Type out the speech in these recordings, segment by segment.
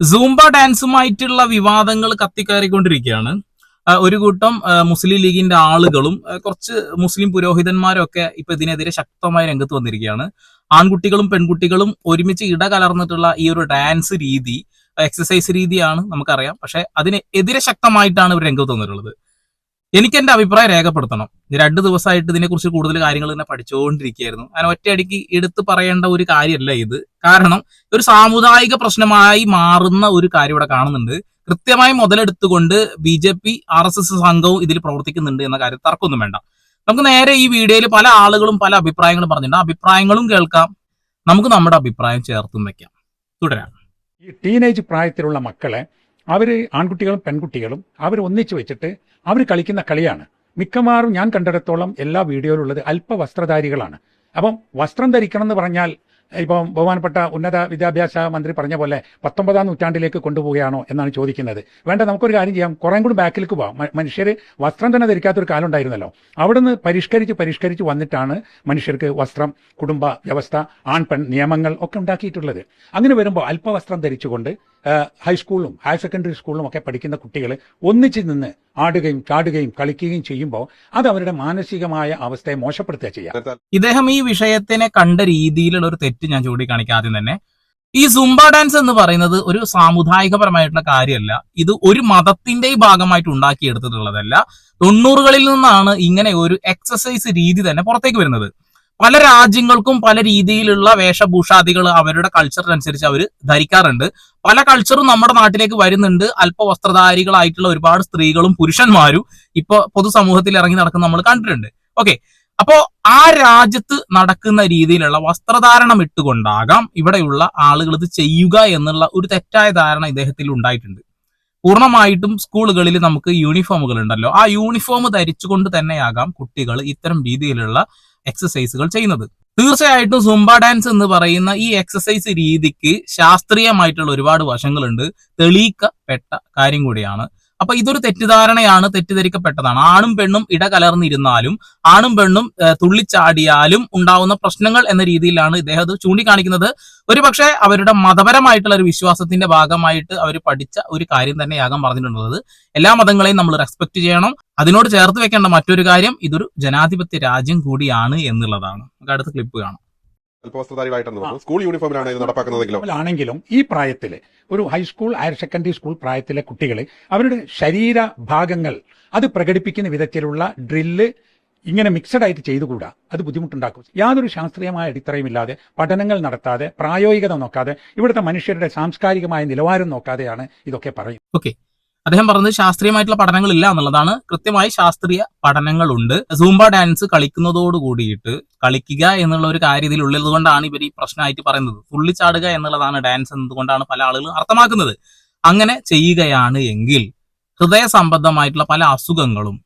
Zumba ഡാൻസുമായിട്ടുള്ള വിവാദങ്ങൾ കത്തിക്കയറിക്കൊണ്ടിരിക്കുകയാണ്. ഒരു കൂട്ടം മുസ്ലിം ലീഗിന്റെ ആളുകളും കുറച്ച് മുസ്ലിം പുരോഹിതന്മാരും ഒക്കെ ഇപ്പൊ ഇതിനെതിരെ ശക്തമായ രംഗത്ത് വന്നിരിക്കുകയാണ്. ആൺകുട്ടികളും പെൺകുട്ടികളും ഒരുമിച്ച് ഇടകലർന്നിട്ടുള്ള ഈ ഒരു ഡാൻസ് രീതി എക്സസൈസ് രീതിയാണ് നമുക്കറിയാം. പക്ഷെ അതിനെതിരെ ശക്തമായിട്ടാണ് ഇവർ രംഗത്ത് വന്നിട്ടുള്ളത്. എനിക്ക് എന്റെ അഭിപ്രായം രേഖപ്പെടുത്തണം. രണ്ടു ദിവസമായിട്ട് ഇതിനെക്കുറിച്ച് കൂടുതൽ കാര്യങ്ങൾ തന്നെ പഠിച്ചുകൊണ്ടിരിക്കുകയായിരുന്നു അങ്ങനെ ഒറ്റയടിക്ക് എടുത്തു പറയേണ്ട ഒരു കാര്യമല്ല ഇത്. കാരണം ഒരു സാമുദായിക പ്രശ്നമായി മാറുന്ന ഒരു കാര്യം ഇവിടെ കാണുന്നുണ്ട്. കൃത്യമായി മുതലെടുത്തുകൊണ്ട് B J P R S S സംഘവും ഇതിൽ പ്രവർത്തിക്കുന്നുണ്ട് എന്ന കാര്യം തർക്കമൊന്നും വേണ്ട. നമുക്ക് നേരെ ഈ വീഡിയോയിൽ പല ആളുകളും പല അഭിപ്രായങ്ങളും പറഞ്ഞിട്ടുണ്ട്. അഭിപ്രായങ്ങളും കേൾക്കാം. നമുക്ക് നമ്മുടെ അഭിപ്രായം ചേർത്തും വെക്കാം. തുടരാം. ഈ ടീനേജ് പ്രായത്തിലുള്ള മക്കളെ അവർ ആൺകുട്ടികളും പെൺകുട്ടികളും അവർ ഒന്നിച്ചു വെച്ചിട്ട് അവർ കളിക്കുന്ന കളിയാണ്. മിക്കവാറും ഞാൻ കണ്ടിടത്തോളം എല്ലാ വീഡിയോയിലുള്ളത് അല്പ വസ്ത്രധാരികളാണ് അപ്പം വസ്ത്രം ധരിക്കണം എന്ന് പറഞ്ഞാൽ ഇപ്പം ബഹുമാനപ്പെട്ട ഉന്നത വിദ്യാഭ്യാസ മന്ത്രി പറഞ്ഞ പോലെ പത്തൊമ്പതാം നൂറ്റാണ്ടിലേക്ക് കൊണ്ടുപോവുകയാണോ എന്നാണ് ചോദിക്കുന്നത്. വേണ്ട നമുക്കൊരു കാര്യം ചെയ്യാം. കുറേ കൂടി ബാക്കിലേക്ക് പോവാം. മനുഷ്യർ വസ്ത്രം തന്നെ ധരിക്കാത്തൊരു കാലം ഉണ്ടായിരുന്നല്ലോ അവിടുന്ന് പരിഷ്കരിച്ച് പരിഷ്കരിച്ച് വന്നിട്ടാണ് മനുഷ്യർക്ക് വസ്ത്രം കുടുംബ വ്യവസ്ഥ ആൺ പെൺ നിയമങ്ങൾ ഒക്കെ ഉണ്ടാക്കിയിട്ടുള്ളത്. അങ്ങനെ വരുമ്പോൾ അല്പവസ്ത്രം ധരിച്ചുകൊണ്ട് ഹൈസ്കൂളിലും ഹയർ സെക്കൻഡറി സ്കൂളിലും ഒക്കെ പഠിക്കുന്ന കുട്ടികൾ ഒന്നിച്ച് നിന്ന് ആടുകയും ചാടുകയും കളിക്കുകയും ചെയ്യുമ്പോൾ അത് അവരുടെ മാനസികമായ അവസ്ഥയെ മോശപ്പെടുത്തുക ചെയ്യാം. ഇദ്ദേഹം ഈ വിഷയത്തിനെ കണ്ട രീതിയിലുള്ള ഒരു തെറ്റ് ഞാൻ ചൂണ്ടിക്കാണിക്കാം ആദ്യം തന്നെ. ഈ സുംബ ഡാൻസ് എന്ന് പറയുന്നത് ഒരു സാമുദായികപരമായിട്ടുള്ള കാര്യമല്ല. ഇത് ഒരു മതത്തിന്റെ ഭാഗമായിട്ട് ഉണ്ടാക്കിയെടുത്തിട്ടുള്ളതല്ല. തൊണ്ണൂറുകളിൽ നിന്നാണ് ഇങ്ങനെ ഒരു എക്സസൈസ് രീതി തന്നെ പുറത്തേക്ക് വരുന്നത്. പല രാജ്യങ്ങൾക്കും പല രീതിയിലുള്ള വേഷഭൂഷാദികൾ അവരുടെ കൾച്ചറിനനുസരിച്ച് അവർ ധരിക്കാറുണ്ട്. പല കൾച്ചറും നമ്മുടെ നാട്ടിലേക്ക് വരുന്നുണ്ട്. അല്പ അല്പവസ്ത്രധാരികളായിട്ടുള്ള ഒരുപാട് സ്ത്രീകളും പുരുഷന്മാരും ഇപ്പൊ പൊതുസമൂഹത്തിൽ ഇറങ്ങി നടക്കുന്ന നമ്മൾ കണ്ടിട്ടുണ്ട്. ഓക്കെ അപ്പോ ആ രാജ്യത്ത് നടക്കുന്ന രീതിയിലുള്ള വസ്ത്രധാരണം ഇട്ടുകൊണ്ടാകാം ഇവിടെയുള്ള ആളുകൾ ഇത് ചെയ്യുക എന്നുള്ള ഒരു തെറ്റായ ധാരണ ഇദ്ദേഹത്തിൽ ഉണ്ടായിട്ടുണ്ട്. പൂർണമായിട്ടും സ്കൂളുകളിൽ നമുക്ക് യൂണിഫോമുകൾ ഉണ്ടല്ലോ. ആ യൂണിഫോം ധരിച്ചുകൊണ്ട് തന്നെയാകാം കുട്ടികൾ ഇത്തരം രീതിയിലുള്ള എക്സസൈസുകൾ ചെയ്യുന്നത്. തീർച്ചയായിട്ടും സുംബ ഡാൻസ് എന്ന് പറയുന്ന ഈ എക്സസൈസ് രീതിക്ക് ശാസ്ത്രീയമായിട്ടുള്ള ഒരുപാട് വശങ്ങളുണ്ട്. തെളിയിക്കപ്പെട്ട കാര്യം കൂടിയാണ്. അപ്പൊ ഇതൊരു തെറ്റിദ്ധാരണയാണ് തെറ്റിദ്ധരിക്കപ്പെട്ടതാണ്. ആണും പെണ്ണും ഇടകലർന്നിരുന്നാലും ആണും പെണ്ണും തുള്ളിച്ചാടിയാലും ഉണ്ടാവുന്ന പ്രശ്നങ്ങൾ എന്ന രീതിയിലാണ് ഇദ്ദേഹം അത് ചൂണ്ടിക്കാണിക്കുന്നത്. ഒരു പക്ഷേ അവരുടെ മതപരമായിട്ടുള്ള ഒരു വിശ്വാസത്തിന്റെ ഭാഗമായിട്ട് അവർ പഠിച്ച ഒരു കാര്യം തന്നെയാകാൻ പറഞ്ഞിട്ടുള്ളത്. എല്ലാ മതങ്ങളെയും നമ്മൾ റെസ്പെക്ട് ചെയ്യണം. അതിനോട് ചേർത്ത് വെക്കേണ്ട മറ്റൊരു കാര്യം ഇതൊരു ജനാധിപത്യ രാജ്യം കൂടിയാണ് എന്നുള്ളതാണ്. നമുക്ക് അടുത്ത ക്ലിപ്പ് കാണാം. അല്പവസ്ത്രധാരികളായിട്ടാണ് തോന്നുന്നു സ്കൂൾ യൂണിഫോമിലാണ് ഇത് നടപ്പാക്കുന്നതെങ്കിലും? ആണെങ്കിലും ഈ പ്രായത്തിൽ ഒരു high school higher secondary school പ്രായത്തിലെ കുട്ടികൾ അവരുടെ ശരീര ഭാഗങ്ങൾ അത് പ്രകടിപ്പിക്കുന്ന വിധത്തിലുള്ള ഡ്രില്ല് ഇങ്ങനെ മിക്സഡ് ആയിട്ട് ചെയ്തുകൂടാ. അത് ബുദ്ധിമുട്ടുണ്ടാക്കും. യാതൊരു ശാസ്ത്രീയമായ അടിത്തറയുമില്ലാതെ പഠനങ്ങൾ നടത്താതെ പ്രായോഗികത നോക്കാതെ ഇവിടുത്തെ മനുഷ്യരുടെ സാംസ്കാരികമായ നിലവാരം നോക്കാതെയാണ് ഇതൊക്കെ പറയുന്നത്. അദ്ദേഹം പറഞ്ഞത് ശാസ്ത്രീയമായിട്ടുള്ള പഠനങ്ങൾ ഇല്ല എന്നുള്ളതാണ്. കൃത്യമായി ശാസ്ത്രീയ പഠനങ്ങളുണ്ട്. സൂംബ ഡാൻസ് കളിക്കുന്നതോട് കൂടിയിട്ട് കളിക്കുക എന്നുള്ള ഒരു കാര്യത്തിൽ ഇതിലുള്ളത് കൊണ്ടാണ് ഇവർ ഈ പ്രശ്നമായിട്ട് പറയുന്നത്. തുള്ളിച്ചാടുക എന്നുള്ളതാണ് ഡാൻസ് എന്നതുകൊണ്ടാണ് പല ആളുകളും അർത്ഥമാക്കുന്നത്. അങ്ങനെ ചെയ്യുകയാണ് എങ്കിൽ ഹൃദയ സംബന്ധമായിട്ടുള്ള പല അസുഖങ്ങളും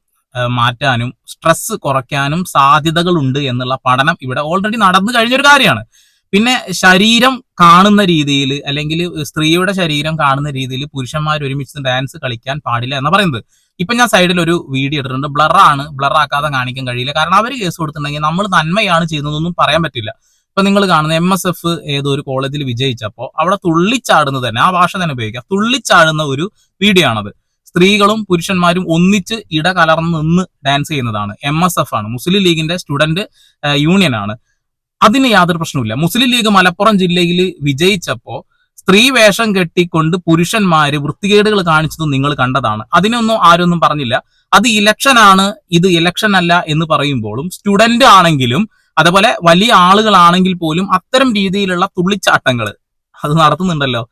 മാറ്റാനും സ്ട്രെസ് കുറയ്ക്കാനും സാധ്യതകളുണ്ട് എന്നുള്ള പഠനം ഇവിടെ ഓൾറെഡി നടന്നു കഴിഞ്ഞൊരു കാര്യമാണ്. പിന്നെ ശരീരം കാണുന്ന രീതിയിൽ അല്ലെങ്കിൽ സ്ത്രീയുടെ ശരീരം കാണുന്ന രീതിയിൽ പുരുഷന്മാർ ഒരുമിച്ച് ഡാൻസ് കളിക്കാൻ പാടില്ല എന്ന് പറയുന്നത്. ഇപ്പൊ ഞാൻ സൈഡിൽ ഒരു വീഡിയോ ഇട്ടിട്ടുണ്ട്. ബ്ലറാണ് ബ്ലറാക്കാതെ കാണിക്കാൻ കഴിയില്ല. കാരണം അവർ കേസ് കൊടുത്തിട്ടുണ്ടെങ്കിൽ നമ്മൾ നന്മയാണ് ചെയ്യുന്നതൊന്നും പറയാൻ പറ്റില്ല. ഇപ്പൊ നിങ്ങൾ കാണുന്ന എം എസ് എഫ് ഏതോ ഒരു കോളേജിൽ വിജയിച്ചപ്പോൾ അവിടെ തുള്ളിച്ചാടുന്നത് തന്നെ ആ ഭാഷ തന്നെ ഉപയോഗിക്കാം. തുള്ളിച്ചാടുന്ന ഒരു വീഡിയോ ആണത്. സ്ത്രീകളും പുരുഷന്മാരും ഒന്നിച്ച് ഇടകലർന്ന് നിന്ന് ഡാൻസ് ചെയ്യുന്നതാണ്. എം എസ് എഫ് ആണ്. മുസ്ലിം ലീഗിന്റെ സ്റ്റുഡന്റ് യൂണിയൻ ആണ്. അതിന് യാതൊരു പ്രശ്നവുമില്ല. മുസ്ലിം ലീഗ് മലപ്പുറം ജില്ലയിൽ വിജയിച്ചപ്പോ സ്ത്രീ വേഷം കെട്ടിക്കൊണ്ട് പുരുഷന്മാര് വൃത്തികേടുകൾ കാണിച്ചതും നിങ്ങൾ കണ്ടതാണ്. അതിനൊന്നും ആരൊന്നും പറഞ്ഞില്ല. അത് ഇലക്ഷൻ ആണ് ഇത് ഇലക്ഷൻ അല്ല എന്ന് പറയുമ്പോഴും സ്റ്റുഡന്റ് ആണെങ്കിലും അതുപോലെ വലിയ ആളുകളാണെങ്കിൽ പോലും അത്തരം രീതിയിലുള്ള തുള്ളിച്ചാട്ടങ്ങൾ അത് നടത്തുന്നുണ്ടല്ലോ.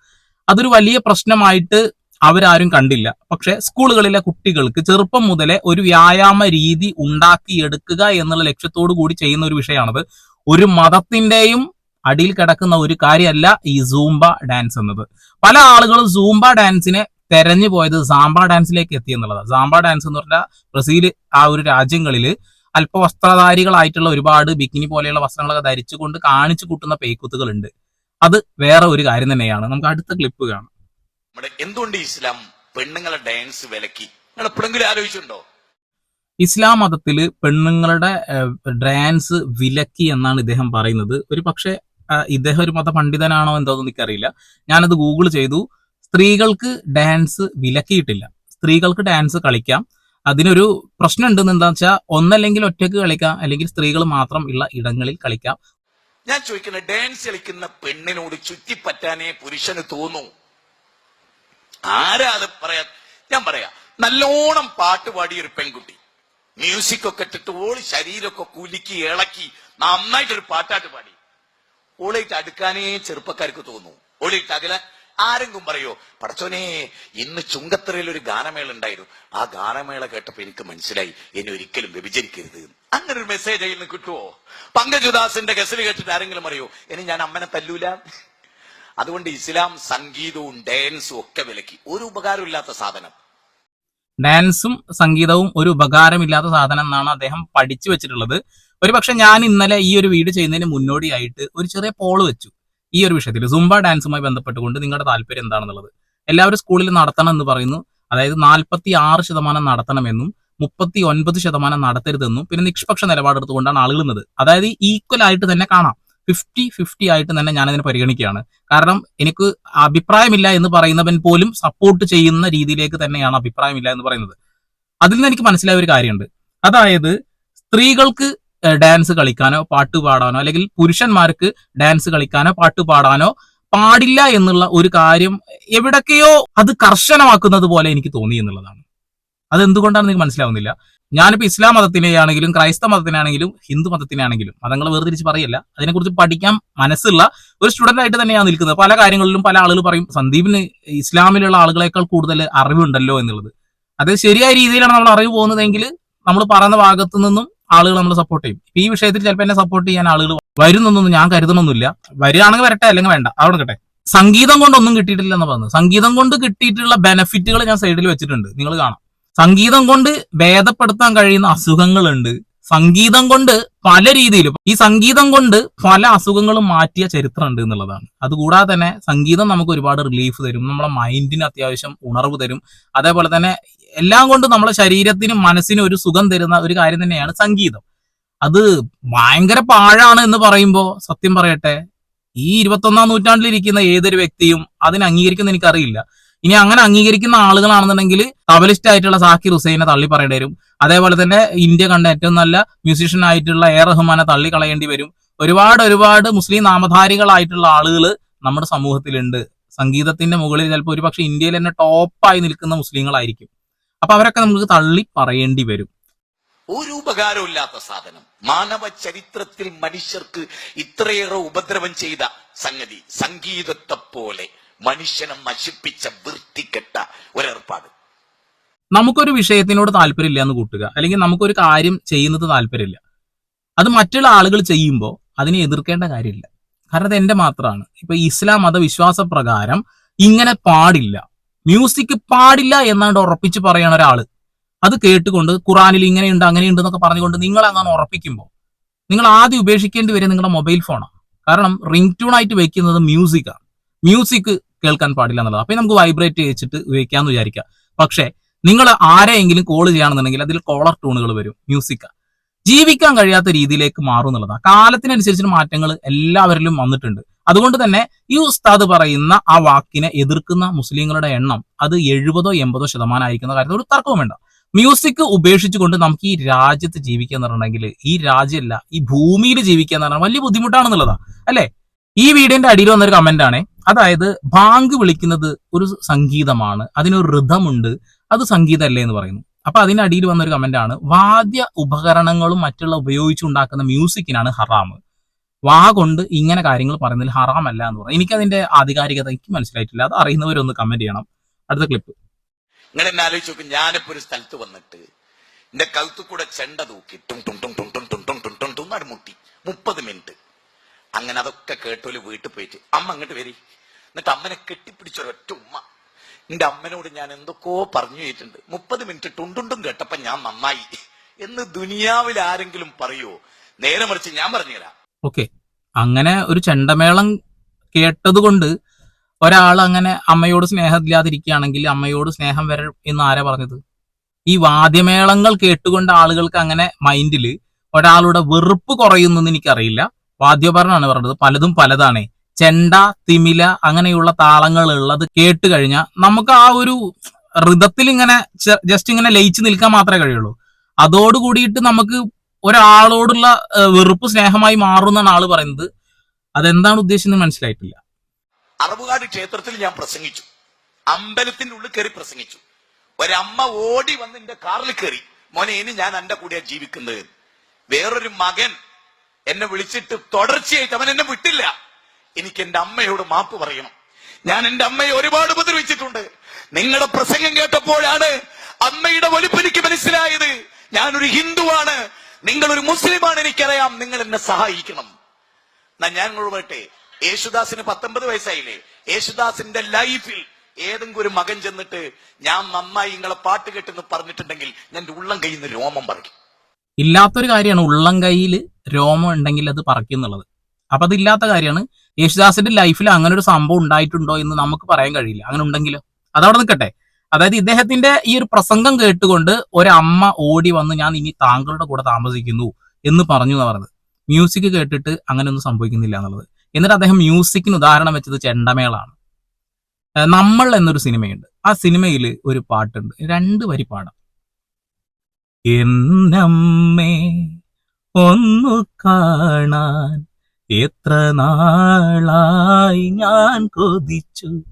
അതൊരു വലിയ പ്രശ്നമായിട്ട് അവരാരും കണ്ടില്ല. പക്ഷെ സ്കൂളുകളിലെ കുട്ടികൾക്ക് ചെറുപ്പം മുതലേ ഒരു വ്യായാമ രീതി ഉണ്ടാക്കിയെടുക്കുക എന്നുള്ള ലക്ഷ്യത്തോടു കൂടി ചെയ്യുന്ന ഒരു വിഷയമാണത്. ഒരു മതത്തിന്റെയും അടിയിൽ കിടക്കുന്ന ഒരു കാര്യമല്ല ഈ സൂംബ ഡാൻസ് എന്നത്. പല ആളുകളും സൂംബ ഡാൻസിനെ തെരഞ്ഞു പോയത് സാമ്പ ഡാൻസിലേക്ക് എത്തി എന്നുള്ളതാണ്. സാമ്പ ഡാൻസ് എന്ന് പറഞ്ഞാൽ ബ്രസീൽ ആ ഒരു രാജ്യങ്ങളിൽ അല്പ വസ്ത്രധാരികളായിട്ടുള്ള ഒരുപാട് ബിക്കിനി പോലെയുള്ള വസ്ത്രങ്ങളൊക്കെ ധരിച്ചുകൊണ്ട് കാണിച്ചു കൂട്ടുന്ന പേക്കുത്തുകൾ ഉണ്ട് അത് വേറെ ഒരു കാര്യം തന്നെയാണ്. നമുക്ക് അടുത്ത ക്ലിപ്പ് കാണാം. എന്തുകൊണ്ട് ഇസ്ലാം പെണ്ണുങ്ങളെ ഡാൻസ് വിലക്കി? നിങ്ങൾ എപ്പോഴെങ്കിലും ആലോചിച്ചിട്ടുണ്ടോ? ഇസ്ലാം മതത്തിൽ പെണ്ണുങ്ങളുടെ ഡാൻസ് വിലക്കി എന്നാണ് ഇദ്ദേഹം പറയുന്നത്. ഒരു പക്ഷേ ഇദ്ദേഹം ഒരു മത പണ്ഡിതനാണോ എന്തോന്ന് എനിക്കറിയില്ല. ഞാനത് ഗൂഗിൾ ചെയ്തു. സ്ത്രീകൾക്ക് ഡാൻസ് വിലക്കിയിട്ടില്ല. സ്ത്രീകൾക്ക് ഡാൻസ് കളിക്കാം. അതിനൊരു പ്രശ്നം ഉണ്ടെന്ന് എന്താ വെച്ചാൽ ഒന്നല്ലെങ്കിൽ ഒറ്റയ്ക്ക് കളിക്കാം. അല്ലെങ്കിൽ സ്ത്രീകൾ മാത്രം ഉള്ള ഇടങ്ങളിൽ കളിക്കാം. ഞാൻ ചോദിക്കുന്ന ഡാൻസ് കളിക്കുന്ന പെണ്ണിനോട് ചുറ്റിപ്പറ്റാനേ പുരുഷന് തോന്നൂ? ആരാ അത് പറയാ? ഞാൻ പറയാ നല്ലോണം പാട്ട് പാടിയ ഒരു പെൺകുട്ടി. മ്യൂസിക് ഒക്കെ ഇട്ടിട്ട് ഓൾ ശരീരമൊക്കെ കുലുക്കി ഇളക്കി. നന്നായിട്ടൊരു പാട്ടാട്ട് പാടി. ഓളിട്ട് അടുക്കാനേ ചെറുപ്പക്കാർക്ക് തോന്നു. ഓളിട്ട് അകലാൻ ആരെങ്കിലും പറയോ പടച്ചോനെ ഇന്ന് ചുങ്കത്തറയിൽ ഒരു ഗാനമേള ഉണ്ടായിരുന്നു ആ ഗാനമേള കേട്ടപ്പോ എനിക്ക് മനസ്സിലായി എന്നെ ഒരിക്കലും വ്യഭിചരിക്കരുത്. അങ്ങനെ ഒരു മെസ്സേജ് അതിൽ നിന്ന് കിട്ടുമോ പങ്കജുദാസിന്റെ ഗസൽ കേട്ടിട്ട് ആരെങ്കിലും അറിയോ ഇനി ഞാൻ അമ്മനെ തല്ലൂല? അതുകൊണ്ട് ഇസ്ലാം സംഗീതവും ഡാൻസും ഒക്കെ വിലക്കി. ഒരു ഉപകാരമില്ലാത്ത സാധനം. ഡാൻസും സംഗീതവും ഒരു ഉപകാരമില്ലാത്ത സാധനം എന്നാണ് അദ്ദേഹം പഠിച്ചു വെച്ചിട്ടുള്ളത്. ഒരു പക്ഷെ ഞാൻ ഇന്നലെ ഈ ഒരു വീഡിയോ ചെയ്യുന്നതിന് മുന്നോടിയായിട്ട് ഒരു ചെറിയ പോൾ വെച്ചു. ഈ ഒരു വിഷയത്തിൽ സുംബ ഡാൻസുമായി ബന്ധപ്പെട്ടുകൊണ്ട് നിങ്ങളുടെ താല്പര്യം എന്താണെന്നുള്ളത്. എല്ലാവരും സ്കൂളിൽ നടത്തണം എന്ന് പറയുന്നു. അതായത് നാൽപ്പത്തി ആറ് ശതമാനം നടത്തണമെന്നും മുപ്പത്തി ഒൻപത് ശതമാനം നടത്തരുതെന്നും പിന്നെ നിഷ്പക്ഷ നിലപാടെടുത്തുകൊണ്ടാണ് ആളുകൾ അതായത് ഈക്വൽ ആയിട്ട് തന്നെ കാണാം. ഫിഫ്റ്റി ഫിഫ്റ്റി ആയിട്ട് തന്നെ ഞാൻ അതിനെ പരിഗണിക്കുകയാണ്. കാരണം എനിക്ക് അഭിപ്രായമില്ല എന്ന് പറയുന്നവൻ പോലും സപ്പോർട്ട് ചെയ്യുന്ന രീതിയിലേക്ക് തന്നെയാണ് അഭിപ്രായമില്ല എന്ന് പറയുന്നത്. അതിൽ നിന്ന് എനിക്ക് മനസ്സിലായ ഒരു കാര്യമുണ്ട്. അതായത് സ്ത്രീകൾക്ക് ഡാൻസ് കളിക്കാനോ പാട്ട് പാടാനോ അല്ലെങ്കിൽ പുരുഷന്മാർക്ക് ഡാൻസ് കളിക്കാനോ പാട്ട് പാടാനോ പാടില്ല എന്നുള്ള ഒരു കാര്യം എവിടൊക്കെയോ അത് കർശനമാക്കുന്നത് പോലെ എനിക്ക് തോന്നി എന്നുള്ളതാണ്. അത് നിങ്ങൾക്ക് മനസ്സിലാവുന്നില്ല. ഞാനിപ്പോ ഇസ്ലാം മതത്തിനെയാണെങ്കിലും ക്രൈസ്തവ മതത്തിനാണെങ്കിലും ഹിന്ദു മതത്തിനാണെങ്കിലും മതങ്ങൾ വേർതിരിച്ച് പറയല്ല. അതിനെക്കുറിച്ച് പഠിക്കാൻ മനസ്സുള്ള ഒരു സ്റ്റുഡന്റ് ആയിട്ട് തന്നെയാണ് നിൽക്കുന്നത്. പല കാര്യങ്ങളിലും പല ആളുകൾ പറയും സന്ദീപിന് ഇസ്ലാമിലുള്ള ആളുകളെക്കാൾ കൂടുതൽ അറിവുണ്ടല്ലോ എന്നുള്ളത്. അത് ശരിയായ രീതിയിലാണ് നമ്മൾ അറിവ് പോകുന്നതെങ്കിൽ നമ്മൾ പറയുന്ന ഭാഗത്തു നിന്നും ആളുകൾ നമ്മൾ സപ്പോർട്ട് ചെയ്യും. ഈ വിഷയത്തിൽ ചിലപ്പോൾ എന്നെ സപ്പോർട്ട് ചെയ്യാൻ ആളുകൾ വരുന്നൊന്നും ഞാൻ കരുതണമൊന്നുമില്ല വരികയാണെങ്കിൽ വരട്ടെ അല്ലെങ്കിൽ വേണ്ട. അവിടെ നിൽക്കട്ടെ. സംഗീതം കൊണ്ടൊന്നും കിട്ടിയിട്ടില്ല എന്ന് പറഞ്ഞു സംഗീതം കൊണ്ട് കിട്ടിയിട്ടുള്ള ബെനഫിറ്റുകൾ ഞാൻ സൈഡിൽ വെച്ചിട്ടുണ്ട്. നിങ്ങൾ കാണാം. സംഗീതം കൊണ്ട് ഭേദപ്പെടുത്താൻ കഴിയുന്ന അസുഖങ്ങളുണ്ട്. സംഗീതം കൊണ്ട് പല രീതിയിലും ഈ സംഗീതം കൊണ്ട് പല അസുഖങ്ങളും മാറ്റിയ ചരിത്രം ഉണ്ട് എന്നുള്ളതാണ്. അതുകൂടാതെ തന്നെ സംഗീതം നമുക്ക് ഒരുപാട് റിലീഫ് തരും നമ്മുടെ മൈൻഡിന് അത്യാവശ്യം ഉണർവ് തരും. അതേപോലെ തന്നെ എല്ലാം കൊണ്ടും നമ്മുടെ ശരീരത്തിനും മനസ്സിനും ഒരു സുഖം തരുന്ന ഒരു കാര്യം തന്നെയാണ് സംഗീതം. അത് ഭയങ്കര പാഴാണ് എന്ന് പറയുമ്പോൾ സത്യം പറയട്ടെ ഈ ഇരുപത്തൊന്നാം നൂറ്റാണ്ടിലിരിക്കുന്ന ഏതൊരു വ്യക്തിയും അതിനെ അംഗീകരിക്കുന്ന എനിക്കറിയില്ല. ഇനി അങ്ങനെ അംഗീകരിക്കുന്ന ആളുകളാണെന്നുണ്ടെങ്കിൽ തബലിസ്റ്റ് ആയിട്ടുള്ള സാക്കിർ ഹുസൈനെ തള്ളി പറയേണ്ടി വരും. അതേപോലെ തന്നെ ഇന്ത്യ കണ്ട ഏറ്റവും നല്ല മ്യൂസിഷ്യൻ ആയിട്ടുള്ള എ റഹ്മാനെ തള്ളി കളയേണ്ടി വരും. ഒരുപാട് ഒരുപാട് മുസ്ലിം നാമധാരികളായിട്ടുള്ള ആളുകൾ നമ്മുടെ സമൂഹത്തിലുണ്ട്. സംഗീതത്തിന്റെ മുകളിൽ ചിലപ്പോൾ ഒരുപക്ഷെ ഇന്ത്യയിൽ തന്നെ ടോപ്പായി നിൽക്കുന്ന മുസ്ലിങ്ങളായിരിക്കും. അപ്പൊ അവരൊക്കെ നമുക്ക് തള്ളി പറയേണ്ടി വരും. ഒരു ഉപകാരമില്ലാത്ത സാധനം. മാനവ ചരിത്രത്തിൽ മനുഷ്യർക്ക് ഇത്രയേറെ ഉപദ്രവം ചെയ്ത സംഗതി സംഗീതത്തെ പോലെ. മനുഷ്യനെ നശിപ്പിച്ച വൃത്തികെട്ട ഒരേർപ്പാട് നമുക്കൊരു വിഷയത്തിനോട് താല്പര്യമില്ല എന്ന് കൂട്ടുക. അല്ലെങ്കിൽ നമുക്കൊരു കാര്യം ചെയ്യുന്നത് താല്പര്യമില്ല. അത് മറ്റുള്ള ആളുകൾ ചെയ്യുമ്പോൾ അതിനെ എതിർക്കേണ്ട കാര്യമില്ല. കാരണം അത് എന്റെ മാത്രമാണ്. ഇപ്പൊ ഇസ്ലാം മതവിശ്വാസ പ്രകാരം ഇങ്ങനെ പാടില്ല. മ്യൂസിക് പാടില്ല എന്നാണ്ട് ഉറപ്പിച്ച് പറയണ ഒരാൾ അത് കേട്ടുകൊണ്ട് ഖുറാനിൽ ഇങ്ങനെയുണ്ട് അങ്ങനെയുണ്ട് എന്നൊക്കെ പറഞ്ഞുകൊണ്ട് നിങ്ങൾ അങ്ങനെ ഉറപ്പിക്കുമ്പോൾ നിങ്ങൾ ആദ്യം ഉപേക്ഷിക്കേണ്ടി വരെ നിങ്ങളുടെ മൊബൈൽ ഫോണാണ് കാരണം റിംഗ് ട്യൂൺ ആയിട്ട് വെക്കുന്നത് മ്യൂസിക്കാണ് മ്യൂസിക് കേൾക്കാൻ പാടില്ല എന്നുള്ളത്. അപ്പൊ നമുക്ക് വൈബ്രേറ്റ് വെച്ചിട്ട് ഉപയോഗിക്കാന്ന് വിചാരിക്കുക. പക്ഷേ നിങ്ങൾ ആരെയെങ്കിലും കോൾ ചെയ്യുകയാണെന്നുണ്ടെങ്കിൽ അതിൽ കോളർ ടൂണുകൾ വരും മ്യൂസിക്ക ജീവിക്കാൻ കഴിയാത്ത രീതിയിലേക്ക് മാറും എന്നുള്ളതാണ്. കാലത്തിനനുസരിച്ച് മാറ്റങ്ങൾ എല്ലാവരിലും വന്നിട്ടുണ്ട്. അതുകൊണ്ട് തന്നെ ഈ ഉസ്താദ് പറയുന്ന ആ വാക്കിനെ എതിർക്കുന്ന മുസ്ലിങ്ങളുടെ എണ്ണം അത് എഴുപതോ എൺപതോ ശതമാനം ആയിരിക്കുന്ന കാര്യത്തിൽ ഒരു തർക്കവും വേണ്ട. മ്യൂസിക് ഉപേക്ഷിച്ചുകൊണ്ട് നമുക്ക് ഈ രാജ്യത്ത് ജീവിക്കുക എന്ന് പറഞ്ഞിട്ടുണ്ടെങ്കിൽ ഈ രാജ്യമല്ല ഈ ഭൂമിയിൽ ജീവിക്കുക എന്ന് പറഞ്ഞാൽ വലിയ ബുദ്ധിമുട്ടാണെന്നുള്ളതാ അല്ലേ? ഈ വീഡിയോന്റെ അടിയിൽ വന്നൊരു കമന്റ് ആണ്. അതായത് ബാങ്ക് വിളിക്കുന്നത് ഒരു സംഗീതമാണ് അതിനൊരു ഋതമുണ്ട് അത് സംഗീതമല്ലേ എന്ന് പറയുന്നു അപ്പൊ അതിനടിയിൽ വന്നൊരു കമന്റ് ആണ് വാദ്യ ഉപകരണങ്ങളും മറ്റുള്ള ഉപയോഗിച്ചുണ്ടാക്കുന്ന മ്യൂസിക്കിനാണ് ഹറാം വാ കൊണ്ട് ഇങ്ങനെ കാര്യങ്ങൾ പറയുന്നതിൽ ഹറാമല്ല എന്ന് പറയും എനിക്കതിന്റെ ആധികാരികത എനിക്ക് മനസ്സിലായിട്ടില്ല അത് അറിയുന്നവരൊന്ന് കമന്റ് ചെയ്യണം അടുത്ത ക്ലിപ്പ് നിങ്ങൾ എന്നെ ആലോചിച്ച് നോക്കും ഞാനിപ്പോ ഒരു സ്ഥലത്ത് വന്നിട്ട് എന്റെ കഴുത്തു കൂടെ ചെണ്ട തൂക്കി ടും ടും ടും ടും ടും ടും ടും ടും ടും മുപ്പത് മിനിറ്റ് അങ്ങനെ അതൊക്കെ കേട്ടോൽ വീട്ടിൽ പോയിട്ട് അമ്മ അങ്ങോട്ട് വരി എന്നിട്ട് അമ്മനെ കെട്ടിപ്പിടിച്ചൊരൊറ്റ ഉമ്മ. എന്റെ അമ്മനോട് ഞാൻ എന്തൊക്കെയോ പറഞ്ഞു വെച്ചിട്ടുണ്ട് മുപ്പത് മിനിറ്റ് ടുണ്ടുണ്ടും കേട്ടപ്പോ ഞാൻ നന്നായി. എന്ന് ദുനിയാവിൽ ആരെങ്കിലും പറയോ? നേരെ മറിച്ച് ഞാൻ പറഞ്ഞുതരാം. ഓക്കെ. അങ്ങനെ ഒരു ചെണ്ടമേളം കേട്ടതുകൊണ്ട് ഒരാൾ അങ്ങനെ അമ്മയോട് സ്നേഹമില്ലാതിരിക്കുകയാണെങ്കിൽ അമ്മയോട് സ്നേഹം വരും എന്ന് ആരാ പറഞ്ഞത്? ഈ വാദ്യമേളങ്ങൾ കേട്ടുകൊണ്ട് ആളുകൾക്ക് അങ്ങനെ മൈൻഡിൽ ഒരാളുടെ വെറുപ്പ് കുറയുന്നെന്ന് എനിക്കറിയില്ല. വാദ്യോപകരണമാണ് പറഞ്ഞത്. പലതും പലതാണേ. ചെണ്ട തിമില അങ്ങനെയുള്ള താളങ്ങൾ ഉള്ളത് കേട്ട് കഴിഞ്ഞാൽ നമുക്ക് ആ ഒരു ഋതത്തിൽ ഇങ്ങനെ ജസ്റ്റ് ഇങ്ങനെ ലയിച്ചു നിൽക്കാൻ മാത്രമേ കഴിയുള്ളൂ. അതോട് കൂടിയിട്ട് നമുക്ക് ഒരാളോടുള്ള വെറുപ്പ് സ്നേഹമായി മാറുന്നാണ് ആൾ പറയുന്നത്. അതെന്താണ് ഉദ്ദേശിച്ചത് മനസ്സിലായിട്ടില്ല. അറബുകാട് ക്ഷേത്രത്തിൽ ഞാൻ പ്രസംഗിച്ചു. അമ്പലത്തിന്റെ ഉള്ളിൽ കയറി പ്രസംഗിച്ചു. ഒരമ്മ ഓടി വന്ന് എന്റെ കാറിൽ കയറി മോനെ ഇനി ഞാൻ എന്റെ കൂടെയാ ജീവിക്കുന്നത്. വേറൊരു മകൻ എന്നെ വിളിച്ചിട്ട് തുടർച്ചയായിട്ട് അവൻ എന്നെ വിട്ടില്ല. എനിക്ക് എന്റെ അമ്മയോട് മാപ്പ് പറയണം. ഞാൻ എന്റെ അമ്മയെ ഒരുപാട് ഉപദ്രവിച്ചിട്ടുണ്ട്. നിങ്ങളുടെ പ്രസംഗം കേട്ടപ്പോഴാണ് അമ്മയുടെ വലിപ്പെനിക്ക് മനസ്സിലായത്. ഞാനൊരു ഹിന്ദുവാണ്. നിങ്ങളൊരു മുസ്ലിമാണ് എനിക്കറിയാം. നിങ്ങൾ എന്നെ സഹായിക്കണം. എന്നാ ഞാൻ പറയട്ടെ യേശുദാസിന് പത്തൊമ്പത് വയസ്സായില്ലേ? യേശുദാസിന്റെ ലൈഫിൽ ഏതെങ്കിലും ഒരു മകൻ ചെന്നിട്ട് ഞാൻ നന്നായി നിങ്ങളെ പാട്ട് കേട്ടെന്ന് പറഞ്ഞിട്ടുണ്ടെങ്കിൽ ഞാൻ ഉള്ളം കയ്യിൽ നിന്ന് രോമം പറിക്കും. ഇല്ലാത്തൊരു കാര്യമാണ് ഉള്ളം കയ്യിൽ രോമം ഉണ്ടെങ്കിൽ അത് പറക്കും എന്നുള്ളത്. അപ്പൊ അതില്ലാത്ത കാര്യമാണ്. യേശുദാസിന്റെ ലൈഫിൽ അങ്ങനെ ഒരു സംഭവം ഉണ്ടായിട്ടുണ്ടോ എന്ന് നമുക്ക് പറയാൻ കഴിയില്ല. അങ്ങനെ ഉണ്ടെങ്കിലോ? അതവിടെ നിൽക്കട്ടെ. അതായത് ഇദ്ദേഹത്തിന്റെ ഈ ഒരു പ്രസംഗം കേട്ടുകൊണ്ട് ഒരമ്മ ഓടി വന്ന് ഞാൻ ഇനി താങ്കളുടെ കൂടെ താമസിക്കുന്നു എന്ന് പറഞ്ഞു എന്ന് പറഞ്ഞത് മ്യൂസിക് കേട്ടിട്ട് അങ്ങനെ ഒന്നും സംഭവിക്കുന്നില്ല എന്നുള്ളത്. എന്നിട്ട് അദ്ദേഹം മ്യൂസിക്കിന് ഉദാഹരണം വെച്ചത് ചെണ്ടമേളാണ്. നമ്മൾ എന്നൊരു സിനിമയുണ്ട്. ആ സിനിമയിൽ ഒരു പാട്ടുണ്ട്. രണ്ട് വരി പാടാം. എന്നമ്മേ ഒന്നു കാണാൻ എത്ര നാളായി ഞാൻ കൊതിച്ചു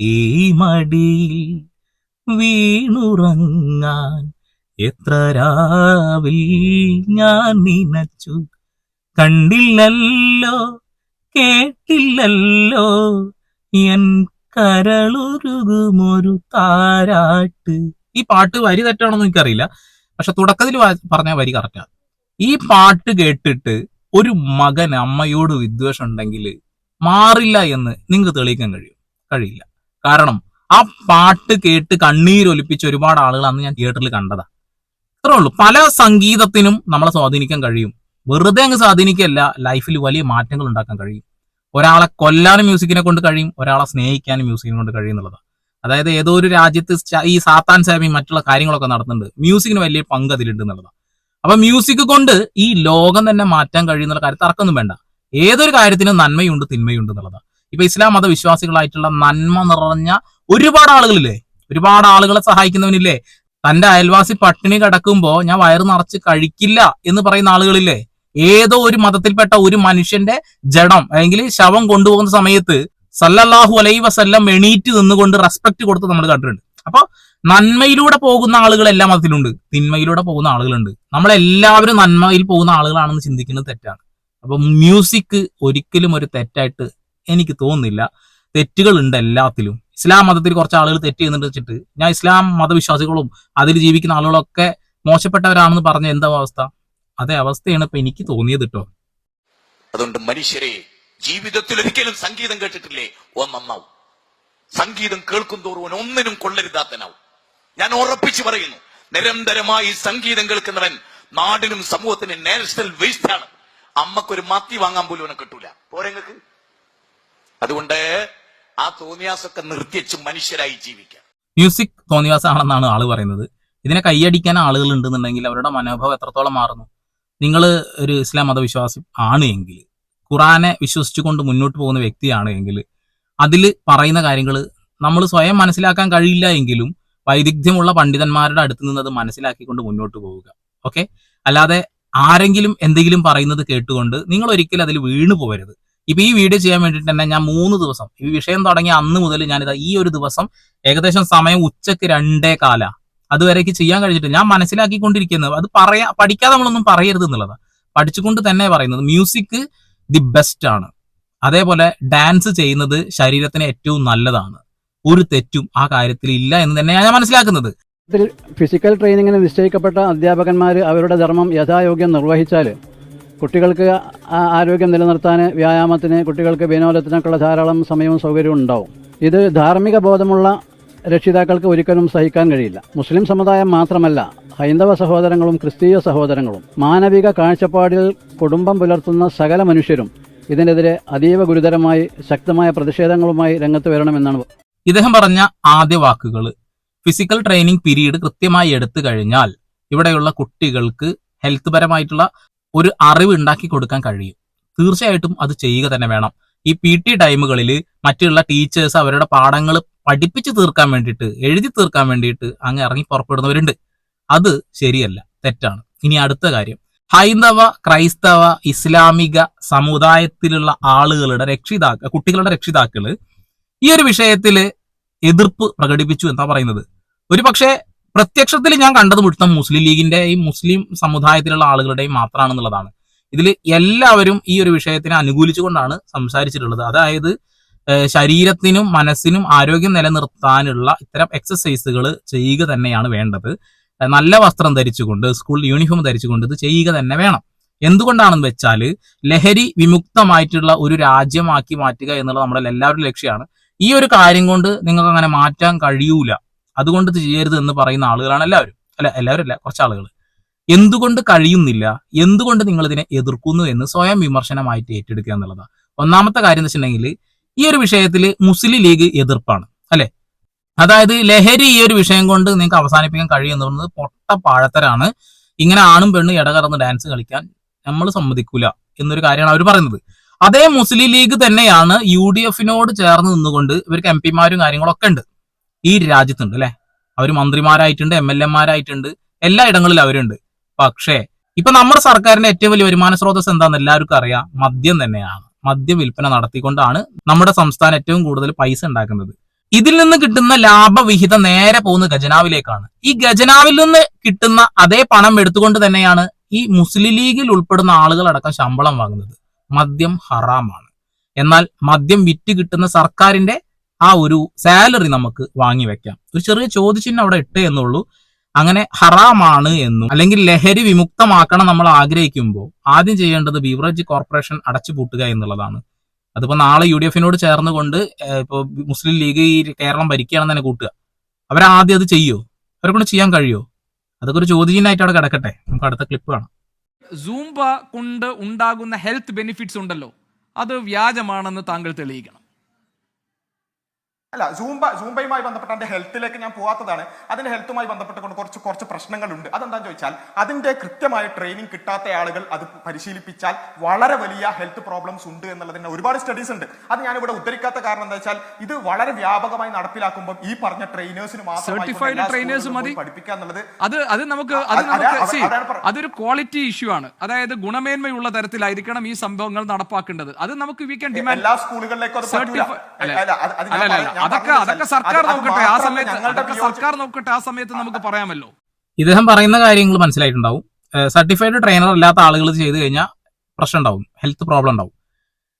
ഈ മടിയിൽ വീണുറങ്ങാൻ. എത്ര രാവിൽ ഞാൻ നിനച്ചു കണ്ടില്ലല്ലോ കേട്ടില്ലല്ലോ. എൻ കരളുരുകുമൊരു താരാട്ട്. ഈ പാട്ട് വരി തെറ്റാണെന്ന് എനിക്കറിയില്ല. പക്ഷെ തുടക്കത്തിൽ പറഞ്ഞ വരി കറക്റ്റാണ് ഈ പാട്ട് കേട്ടിട്ട് ഒരു മകൻ അമ്മയോട് വിദ്വേഷം ഉണ്ടെങ്കിൽ മാറില്ല എന്ന് നിങ്ങൾക്ക് തെളിയിക്കാൻ കഴിയും. കഴിയില്ല. കാരണം ആ പാട്ട് കേട്ട് കണ്ണീരൊലിപ്പിച്ച ഒരുപാട് ആളുകൾ അന്ന് ഞാൻ തിയേറ്ററിൽ കണ്ടതാ. അത്രേ ഉള്ളൂ. പല സംഗീതത്തിനും നമ്മളെ സ്വാധീനിക്കാൻ കഴിയും. വെറുതെ അങ്ങ് സ്വാധീനിക്കല്ല ലൈഫിൽ വലിയ മാറ്റങ്ങൾ ഉണ്ടാക്കാൻ കഴിയും. ഒരാളെ കൊല്ലാനും മ്യൂസിക്കിനെ കൊണ്ട് കഴിയും ഒരാളെ സ്നേഹിക്കാനും മ്യൂസിക്കിനെ കൊണ്ട് കഴിയും എന്നുള്ളതാണ് അതായത് ഏതോ ഒരു രാജ്യത്ത് ഈ സാത്താൻ സാമി മറ്റുള്ള കാര്യങ്ങളൊക്കെ നടത്തുന്നുണ്ട് മ്യൂസിക്കിന് വലിയ പങ്ക് അതിലുണ്ട് എന്നുള്ളതാണ് അപ്പൊ മ്യൂസിക് കൊണ്ട് ഈ ലോകം തന്നെ മാറ്റാൻ കഴിയുന്ന കാര്യത്തിൽ തർക്കമൊന്നും വേണ്ട. ഏതൊരു കാര്യത്തിനും നന്മയുണ്ട് തിന്മയുണ്ട് എന്നുള്ളതാണ്. ഇപ്പൊ ഇസ്ലാം മതവിശ്വാസികളായിട്ടുള്ള നന്മ നിറഞ്ഞ ഒരുപാട് ആളുകളില്ലേ? ഒരുപാട് ആളുകളെ സഹായിക്കുന്നവനില്ലേ? തന്റെ അയൽവാസി പട്ടിണി കിടക്കുമ്പോ ഞാൻ വയറ് നിറച്ച് കഴിക്കില്ല എന്ന് പറയുന്ന ആളുകളില്ലേ? ഏതോ ഒരു മതത്തിൽപ്പെട്ട ഒരു മനുഷ്യന്റെ ജഡം അല്ലെങ്കിൽ ശവം കൊണ്ടുപോകുന്ന സമയത്ത് സല്ലല്ലാഹു അലൈ വസല്ലം എണീറ്റ് നിന്നുകൊണ്ട് റെസ്പെക്ട് കൊടുത്ത് നമ്മൾ കണ്ടിട്ടുണ്ട്. അപ്പൊ നന്മയിലൂടെ പോകുന്ന ആളുകൾ എല്ലാ മതത്തിലുണ്ട് തിന്മയിലൂടെ പോകുന്ന ആളുകളുണ്ട്. നമ്മളെല്ലാവരും നന്മയിൽ പോകുന്ന ആളുകളാണെന്ന് ചിന്തിക്കുന്നത് തെറ്റാണ്. അപ്പൊ മ്യൂസിക് ഒരിക്കലും ഒരു തെറ്റായിട്ട് എനിക്ക് തോന്നുന്നില്ല. തെറ്റുകളുണ്ട് എല്ലാത്തിലും. ഇസ്ലാം മതത്തിൽ കുറച്ച് ആളുകൾ തെറ്റ് ചെയ്യുന്നുണ്ട് വെച്ചിട്ട് ഞാൻ ഇസ്ലാം മതവിശ്വാസികളും അതിൽ ജീവിക്കുന്ന ആളുകളൊക്കെ മോശപ്പെട്ടവരാണെന്ന് പറഞ്ഞ എന്താ അവസ്ഥ? അതേ അവസ്ഥയാണ് ഇപ്പൊ എനിക്ക് തോന്നിയത് കേട്ടോ അതുകൊണ്ട് മനുഷ്യരെ ജീവിതത്തിൽ ഒരിക്കലും സംഗീതം കേട്ടിട്ടില്ലേ? ഓ നന്നാവും സംഗീതം കേൾക്കും തോറും അവൻ ഒന്നിനും കൊള്ളരുതാത്തനാവും. ഞാൻ ഉറപ്പിച്ചു പറയുന്നു നിരന്തരമായി സംഗീതം കേൾക്കുന്നവൻ നാടിനും സമൂഹത്തിനും നാഷണൽ വേസ്റ്റ് ആണ്. അമ്മക്കൊരു മത്തി വാങ്ങാൻ പോലും അവനെ കിട്ടൂല. പോരങ്ങൾക്ക് അതുകൊണ്ട് ആ തോന്നിയാസൊക്കെ നിർത്തിച്ച് മനുഷ്യരായി ജീവിക്കാം. മ്യൂസിക് തോന്നിയാസാണെന്നാണ് ആൾ പറയുന്നത്. ഇതിനെ കൈയടിക്കാൻ ആളുകൾ ഉണ്ടെന്നുണ്ടെങ്കിൽ അവരുടെ മനോഭാവം എത്രത്തോളം മാറുന്നു? നിങ്ങൾ ഒരു ഇസ്ലാം മതവിശ്വാസി ആണ് എങ്കിൽ ഖുറാനെ വിശ്വസിച്ചുകൊണ്ട് മുന്നോട്ട് പോകുന്ന വ്യക്തിയാണ് എങ്കിൽ അതിൽ പറയുന്ന കാര്യങ്ങൾ നമ്മൾ സ്വയം മനസ്സിലാക്കാൻ കഴിയില്ല എങ്കിലും വൈദഗ്ധ്യമുള്ള പണ്ഡിതന്മാരുടെ അടുത്ത് നിന്ന് അത് മനസ്സിലാക്കിക്കൊണ്ട് മുന്നോട്ട് പോവുക. ഓക്കെ അല്ലാതെ ആരെങ്കിലും എന്തെങ്കിലും പറയുന്നത് കേട്ടുകൊണ്ട് നിങ്ങൾ ഒരിക്കലും അതിൽ വീണു പോകരുത് ഇപ്പൊ ഈ വീഡിയോ ചെയ്യാൻ വേണ്ടിയിട്ട് തന്നെ ഞാൻ മൂന്ന് ദിവസം ഈ വിഷയം തുടങ്ങിയ അന്ന് മുതൽ ഞാനിതാ ഈ ഒരു ദിവസം ഏകദേശം സമയം ഉച്ചയ്ക്ക് രണ്ടേ കാല. അതുവരേക്ക് ചെയ്യാൻ കഴിഞ്ഞിട്ട് ഞാൻ മനസ്സിലാക്കിക്കൊണ്ടിരിക്കുന്നത് അത് പറയാ പഠിക്കാതെ നമ്മളൊന്നും പറയരുത് എന്നുള്ളതാണ് പഠിച്ചുകൊണ്ട് തന്നെ പറയുന്നത് മ്യൂസിക് ദി ബെസ്റ്റ് ആണ് അതേപോലെ ഡാൻസ് ചെയ്യുന്നത് ശരീരത്തിന് ഏറ്റവും നല്ലതാണ്. ഒരു തെറ്റും ആ കാര്യത്തിൽ ഇല്ല എന്ന് തന്നെയാണ് ഞാൻ മനസ്സിലാക്കുന്നത്. ഫിസിക്കൽ ട്രെയിനിങ്ങിന് നിശ്ചയിക്കപ്പെട്ട അധ്യാപകന്മാർ അവരുടെ ധർമ്മം യഥായോഗ്യം നിർവഹിച്ചാൽ കുട്ടികൾക്ക് ആരോഗ്യം നിലനിർത്താൻ വ്യായാമത്തിന് കുട്ടികൾക്ക് വിനോദത്തിനൊക്കെയുള്ള ധാരാളം സമയവും സൗകര്യവും ഉണ്ടാവും. ഇത് ധാർമ്മിക ബോധമുള്ള രക്ഷിതാക്കൾക്ക് ഒരിക്കലും സഹിക്കാൻ കഴിയില്ല. മുസ്ലിം സമുദായം മാത്രമല്ല ഹൈന്ദവ സഹോദരങ്ങളും ക്രിസ്തീയ സഹോദരങ്ങളും മാനവിക കാഴ്ചപ്പാടിൽ കുടുംബം പുലർത്തുന്ന സകല മനുഷ്യരും ഇതിനെതിരെ അതീവ ഗുരുതരമായി ശക്തമായ പ്രതിഷേധങ്ങളുമായി രംഗത്ത് വരണമെന്നാണ് ഇദ്ദേഹം പറഞ്ഞ ആദ്യ വാക്കുകൾ ഫിസിക്കൽ ട്രെയിനിങ് പീരീഡ് കൃത്യമായി എടുത്തു കഴിഞ്ഞാൽ ഇവിടെയുള്ള കുട്ടികൾക്ക് ഹെൽത്ത് പരമായിട്ടുള്ള ഒരു അറിവ് ഉണ്ടാക്കി കൊടുക്കാൻ കഴിയും. തീർച്ചയായിട്ടും അത് ചെയ്യുക തന്നെ വേണം. ഈ പി ടി ടൈമുകളിൽ മറ്റുള്ള ടീച്ചേഴ്സ് അവരുടെ പാഠങ്ങൾ പഠിപ്പിച്ചു തീർക്കാൻ വേണ്ടിയിട്ട് എഴുതി തീർക്കാൻ വേണ്ടിയിട്ട് അങ്ങ് ഇറങ്ങി പുറപ്പെടുന്നവരുണ്ട്. അത് ശരിയല്ല തെറ്റാണ്. ഇനി അടുത്ത കാര്യം. ഹൈന്ദവ ക്രൈസ്തവ ഇസ്ലാമിക സമുദായത്തിലുള്ള ആളുകളുടെ രക്ഷിതാക്കൾ കുട്ടികളുടെ രക്ഷിതാക്കൾ ഈ ഒരു വിഷയത്തിൽ എതിർപ്പ് പ്രകടിപ്പിച്ചു എന്നാ പറയുന്നത്. ഒരു പക്ഷേ പ്രത്യക്ഷത്തിൽ ഞാൻ കണ്ടത് മുഴുത്ത മുസ്ലിം ലീഗിന്റെയും മുസ്ലിം സമുദായത്തിലുള്ള ആളുകളുടെയും മാത്രമാണെന്നുള്ളതാണ്. ഇതിൽ എല്ലാവരും ഈ ഒരു വിഷയത്തിനെ അനുകൂലിച്ചുകൊണ്ടാണ് സംസാരിച്ചിട്ടുള്ളത്. അതായത് ശരീരത്തിനും മനസ്സിനും ആരോഗ്യം നിലനിർത്താനുള്ള ഇത്തരം എക്സസൈസുകൾ ചെയ്യുക തന്നെയാണ് വേണ്ടത്. നല്ല വസ്ത്രം ധരിച്ചുകൊണ്ട് സ്കൂൾ യൂണിഫോം ധരിച്ചുകൊണ്ട് ഇത് ചെയ്യുക തന്നെ വേണം. എന്തുകൊണ്ടാണെന്ന് വെച്ചാൽ ലഹരി വിമുക്തമായിട്ടുള്ള ഒരു രാജ്യമാക്കി മാറ്റുക എന്നുള്ളത് നമ്മുടെ എല്ലാവരുടെ ലക്ഷ്യമാണ്. ഈ ഒരു കാര്യം കൊണ്ട് നിങ്ങൾക്ക് അങ്ങനെ മാറ്റാൻ കഴിയൂല. അതുകൊണ്ട് ചെയ്യരുത് എന്ന് പറയുന്ന ആളുകളാണ് എല്ലാവരും. അല്ല എല്ലാവരും അല്ല കുറച്ച് ആളുകൾ എന്തുകൊണ്ട് കഴിയുന്നില്ല? എന്തുകൊണ്ട് നിങ്ങൾ ഇതിനെ എതിർക്കുന്നു എന്ന് സ്വയം വിമർശനമായിട്ട് ഏറ്റെടുക്കുക എന്നുള്ളതാണ്. ഒന്നാമത്തെ കാര്യം എന്ന് വെച്ചിട്ടുണ്ടെങ്കിൽ ഈ ഒരു വിഷയത്തിൽ മുസ്ലിം ലീഗ് എതിർപ്പാണ്. അതായത് ലഹരി ഈ ഒരു വിഷയം കൊണ്ട് നിങ്ങൾക്ക് അവസാനിപ്പിക്കാൻ കഴിയുന്നത് പൊട്ട പാഴത്തരാണ് ഇങ്ങനെ ആണും പെണ്ണും ഇടകറന്ന് ഡാൻസ് കളിക്കാൻ നമ്മൾ സമ്മതിക്കൂല എന്നൊരു കാര്യമാണ് അവർ പറയുന്നത്. അതേ മുസ്ലിം ലീഗ് തന്നെയാണ് യു ഡി എഫിനോട് ചേർന്ന് നിന്നുകൊണ്ട് ഇവർക്ക് എം പിമാരും കാര്യങ്ങളൊക്കെ ഉണ്ട്. ഈ രാജ്യത്തുണ്ട് അല്ലെ? അവർ മന്ത്രിമാരായിട്ടുണ്ട് എം എൽ എമാരായിട്ടുണ്ട് എല്ലാ ഇടങ്ങളിലും അവരുണ്ട്. പക്ഷേ ഇപ്പൊ നമ്മുടെ സർക്കാരിന്റെ ഏറ്റവും വലിയ വരുമാന സ്രോതസ് എന്താണെന്ന് എല്ലാവർക്കും അറിയാം. മദ്യം തന്നെയാണ്. മദ്യ വിൽപ്പന നടത്തിക്കൊണ്ടാണ് നമ്മുടെ സംസ്ഥാനം ഏറ്റവും കൂടുതൽ പൈസ ഉണ്ടാക്കുന്നത്. ഇതിൽ നിന്ന് കിട്ടുന്ന ലാഭവിഹിതം നേരെ പോകുന്ന ഖജനാവിലേക്കാണ്. ഈ ഖജനാവിൽ നിന്ന് കിട്ടുന്ന അതേ പണം എടുത്തുകൊണ്ട് തന്നെയാണ് ഈ മുസ്ലിം ലീഗിൽ ഉൾപ്പെടുന്ന ആളുകളടക്കം ശമ്പളം വാങ്ങുന്നത്. മദ്യം ഹറാമാണ്. എന്നാൽ മദ്യം വിറ്റ് കിട്ടുന്ന സർക്കാരിന്റെ ആ ഒരു സാലറി നമുക്ക് വാങ്ങി വെക്കാം. ഒരു ചെറിയ ചോദ്യചിഹ്നം അവിടെ ഇട്ടേ എന്നുള്ളൂ. അങ്ങനെ ഹറാമാണ് എന്നും അല്ലെങ്കിൽ ലഹരി വിമുക്തമാക്കണം നമ്മൾ ആഗ്രഹിക്കുമ്പോൾ ആദ്യം ചെയ്യേണ്ടത് ബീവറേജ് കോർപ്പറേഷൻ അടച്ചുപൂട്ടുക എന്നുള്ളതാണ്. അതിപ്പോ നാളെ യു ഡി എഫിനോട് ചേർന്നുകൊണ്ട് ഏഹ്, ഇപ്പോ മുസ്ലിം ലീഗ് ഈ കേരളം ഭരിക്കുകയാണെന്ന് തന്നെ കൂട്ടുക. അവരാദ്യം അത് ചെയ്യോ? അവരെ കൊണ്ട് ചെയ്യാൻ കഴിയോ? അതൊക്കെ ഒരു ചോദ്യചിഹ്നമായിട്ട് അവിടെ കിടക്കട്ടെ. നമുക്ക് അടുത്ത ക്ലിപ്പ് കാണാം. സൂംബ കൊണ്ട് ഉണ്ടാകുന്ന ഹെൽത്ത് ബെനിഫിറ്റ്സ് ഉണ്ടല്ലോ. അത് വ്യാജമാണെന്ന് താങ്കൾ തെളിയിക്കണം. അല്ല സൂംബ സൂംബയുമായി ബന്ധപ്പെട്ട അതിന്റെ ഹെൽത്തിലേക്ക് ഞാൻ പോകാത്തതാണ് അതിന്റെ ഹെൽത്തുമായി ബന്ധപ്പെട്ടുകൊണ്ട് കുറച്ച് കുറച്ച് പ്രശ്നങ്ങളുണ്ട്. അതെന്താന്ന് ചോദിച്ചാൽ അതിന്റെ കൃത്യമായ ട്രെയിനിങ് കിട്ടാത്ത ആളുകൾ അത് പരിശീലിപ്പിച്ചാൽ വളരെ വലിയ ഹെൽത്ത് പ്രോബ്ലംസ് ഉണ്ട് എന്നുള്ളതിന് ഒരുപാട് സ്റ്റഡീസ് ഉണ്ട്. അത് ഞാൻ ഇവിടെ ഉദ്ധരിക്കാത്ത കാരണം എന്താ വെച്ചാൽ ഇത് വളരെ വ്യാപകമായി നടപ്പിലാക്കുമ്പോൾ ഈ പറഞ്ഞ ട്രെയിനേഴ്സിന് സർട്ടിഫൈഡ് ട്രെയിനേഴ്സ് മതി. പഠിപ്പിക്കുക എന്നുള്ളത് അത് അത് നമുക്ക് അത് നമുക്ക് അതൊരു ക്വാളിറ്റി ഇഷ്യൂ ആണ്. അതായത് ഗുണമേന്മയുള്ള തരത്തിലായിരിക്കണം ഈ സംഭവങ്ങൾ നടപ്പാക്കേണ്ടത്. അത് നമുക്ക് വി ക്യാൻ ഡിമാൻഡ് എല്ലാ സ്കൂളുകളിലേക്കും അതൊക്കെ അതൊക്കെ സർക്കാർ നോക്കട്ടെ ആ സമയത്ത് ഞങ്ങളുടെ അതൊക്കെ സർക്കാർ നോക്കട്ടെ ആ സമയത്ത് നമുക്ക് പറയാമല്ലോ. ഇദ്ദേഹം പറയുന്ന കാര്യങ്ങൾ മനസ്സിലായിട്ടുണ്ടാവും. സർട്ടിഫൈഡ് ട്രെയിനർ അല്ലാത്ത ആളുകൾ ചെയ്ത് ചെയ്തു കഴിഞ്ഞാൽ പ്രശ്നം ഉണ്ടാവും ഹെൽത്ത് പ്രോബ്ലം ഉണ്ടാവും.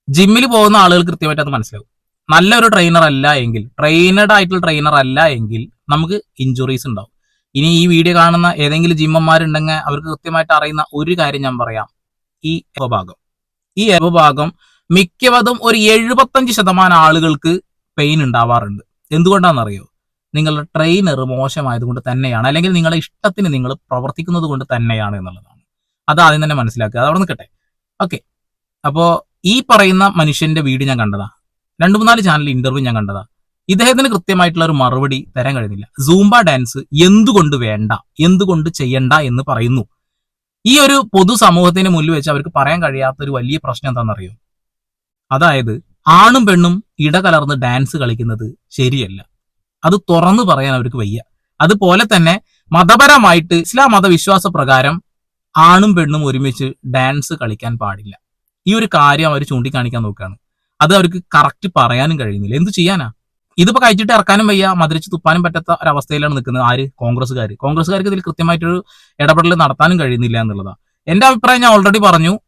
ജിമ്മിൽ പോകുന്ന ആളുകൾ കൃത്യമായിട്ട് അത് മനസ്സിലാവും. നല്ലൊരു ട്രെയിനർ അല്ല എങ്കിൽ ട്രെയിനഡ് ആയിട്ടുള്ള ട്രെയിനർ അല്ല എങ്കിൽ നമുക്ക് ഇഞ്ചുറീസ് ഉണ്ടാവും. ഇനി ഈ വീഡിയോ കാണുന്ന ഏതെങ്കിലും ജിമ്മന്മാരുണ്ടെങ്കിൽ അവർക്ക് കൃത്യമായിട്ട് അറിയുന്ന ഒരു കാര്യം ഞാൻ പറയാം. ഈ ഭാഗം ഈ ഭാഗം മിക്കവതും ഒരു എഴുപത്തഞ്ച് ശതമാനം ആളുകൾക്ക് പെയിൻ ഉണ്ടാവാറുണ്ട്. എന്തുകൊണ്ടാണെന്നറിയോ? നിങ്ങളുടെ ട്രെയിനർ മോശമായതുകൊണ്ട് തന്നെയാണ് അല്ലെങ്കിൽ നിങ്ങളുടെ ഇഷ്ടത്തിന് നിങ്ങൾ പ്രവർത്തിക്കുന്നത് കൊണ്ട് തന്നെയാണ് എന്നുള്ളതാണ്. അത് ആദ്യം തന്നെ മനസ്സിലാക്കുക. അത് അവിടെ നിൽക്കട്ടെ. ഓക്കെ അപ്പോൾ ഈ പറയുന്ന മനുഷ്യന്റെ വീട് ഞാൻ കണ്ടതാ. രണ്ടു മൂന്നാൽ ചാനൽ ഇന്റർവ്യൂ ഞാൻ കണ്ടതാ. ഇദ്ദേഹത്തിന് കൃത്യമായിട്ടുള്ള ഒരു മറുപടി തരാൻ കഴിയുന്നില്ല. സൂംബ ഡാൻസ് എന്തുകൊണ്ട് വേണ്ട എന്തുകൊണ്ട് ചെയ്യണ്ട എന്ന് പറയുന്നു. ഈ ഒരു പൊതു സമൂഹത്തിന് മുന്നിൽ വെച്ച് അവർക്ക് പറയാൻ കഴിയാത്ത ഒരു വലിയ പ്രശ്നം എന്താണെന്നറിയോ? അതായത് ആണും പെണ്ണും ഇടകലർന്ന് ഡാൻസ് കളിക്കുന്നത് ശരിയല്ല. അത് തുറന്നു പറയാൻ അവർക്ക് വയ്യ. അതുപോലെ തന്നെ മതപരമായിട്ട് ഇസ്ലാം മതവിശ്വാസ പ്രകാരം ആണും പെണ്ണും ഒരുമിച്ച് ഡാൻസ് കളിക്കാൻ പാടില്ല. ഈ ഒരു കാര്യം അവർ ചൂണ്ടിക്കാണിക്കാൻ നോക്കുകയാണ് അത് അവർക്ക് കറക്റ്റ് പറയാനും കഴിയുന്നില്ല. എന്ത് ചെയ്യാനാ? ഇതിപ്പോ കഴിച്ചിട്ട് ഇറക്കാനും വയ്യ മധുരിച്ച് തുപ്പാനും പറ്റാത്ത ഒരവസ്ഥയിലാണ് നിൽക്കുന്നത് ആര്? കോൺഗ്രസ്സുകാർ കോൺഗ്രസ്സുകാർക്ക് ഇതിൽ കൃത്യമായിട്ടൊരു ഇടപെടൽ നടത്താനും കഴിയുന്നില്ല എന്നുള്ളതാണ് എന്റെ അഭിപ്രായം ഞാൻ ഓൾറെഡി പറഞ്ഞു.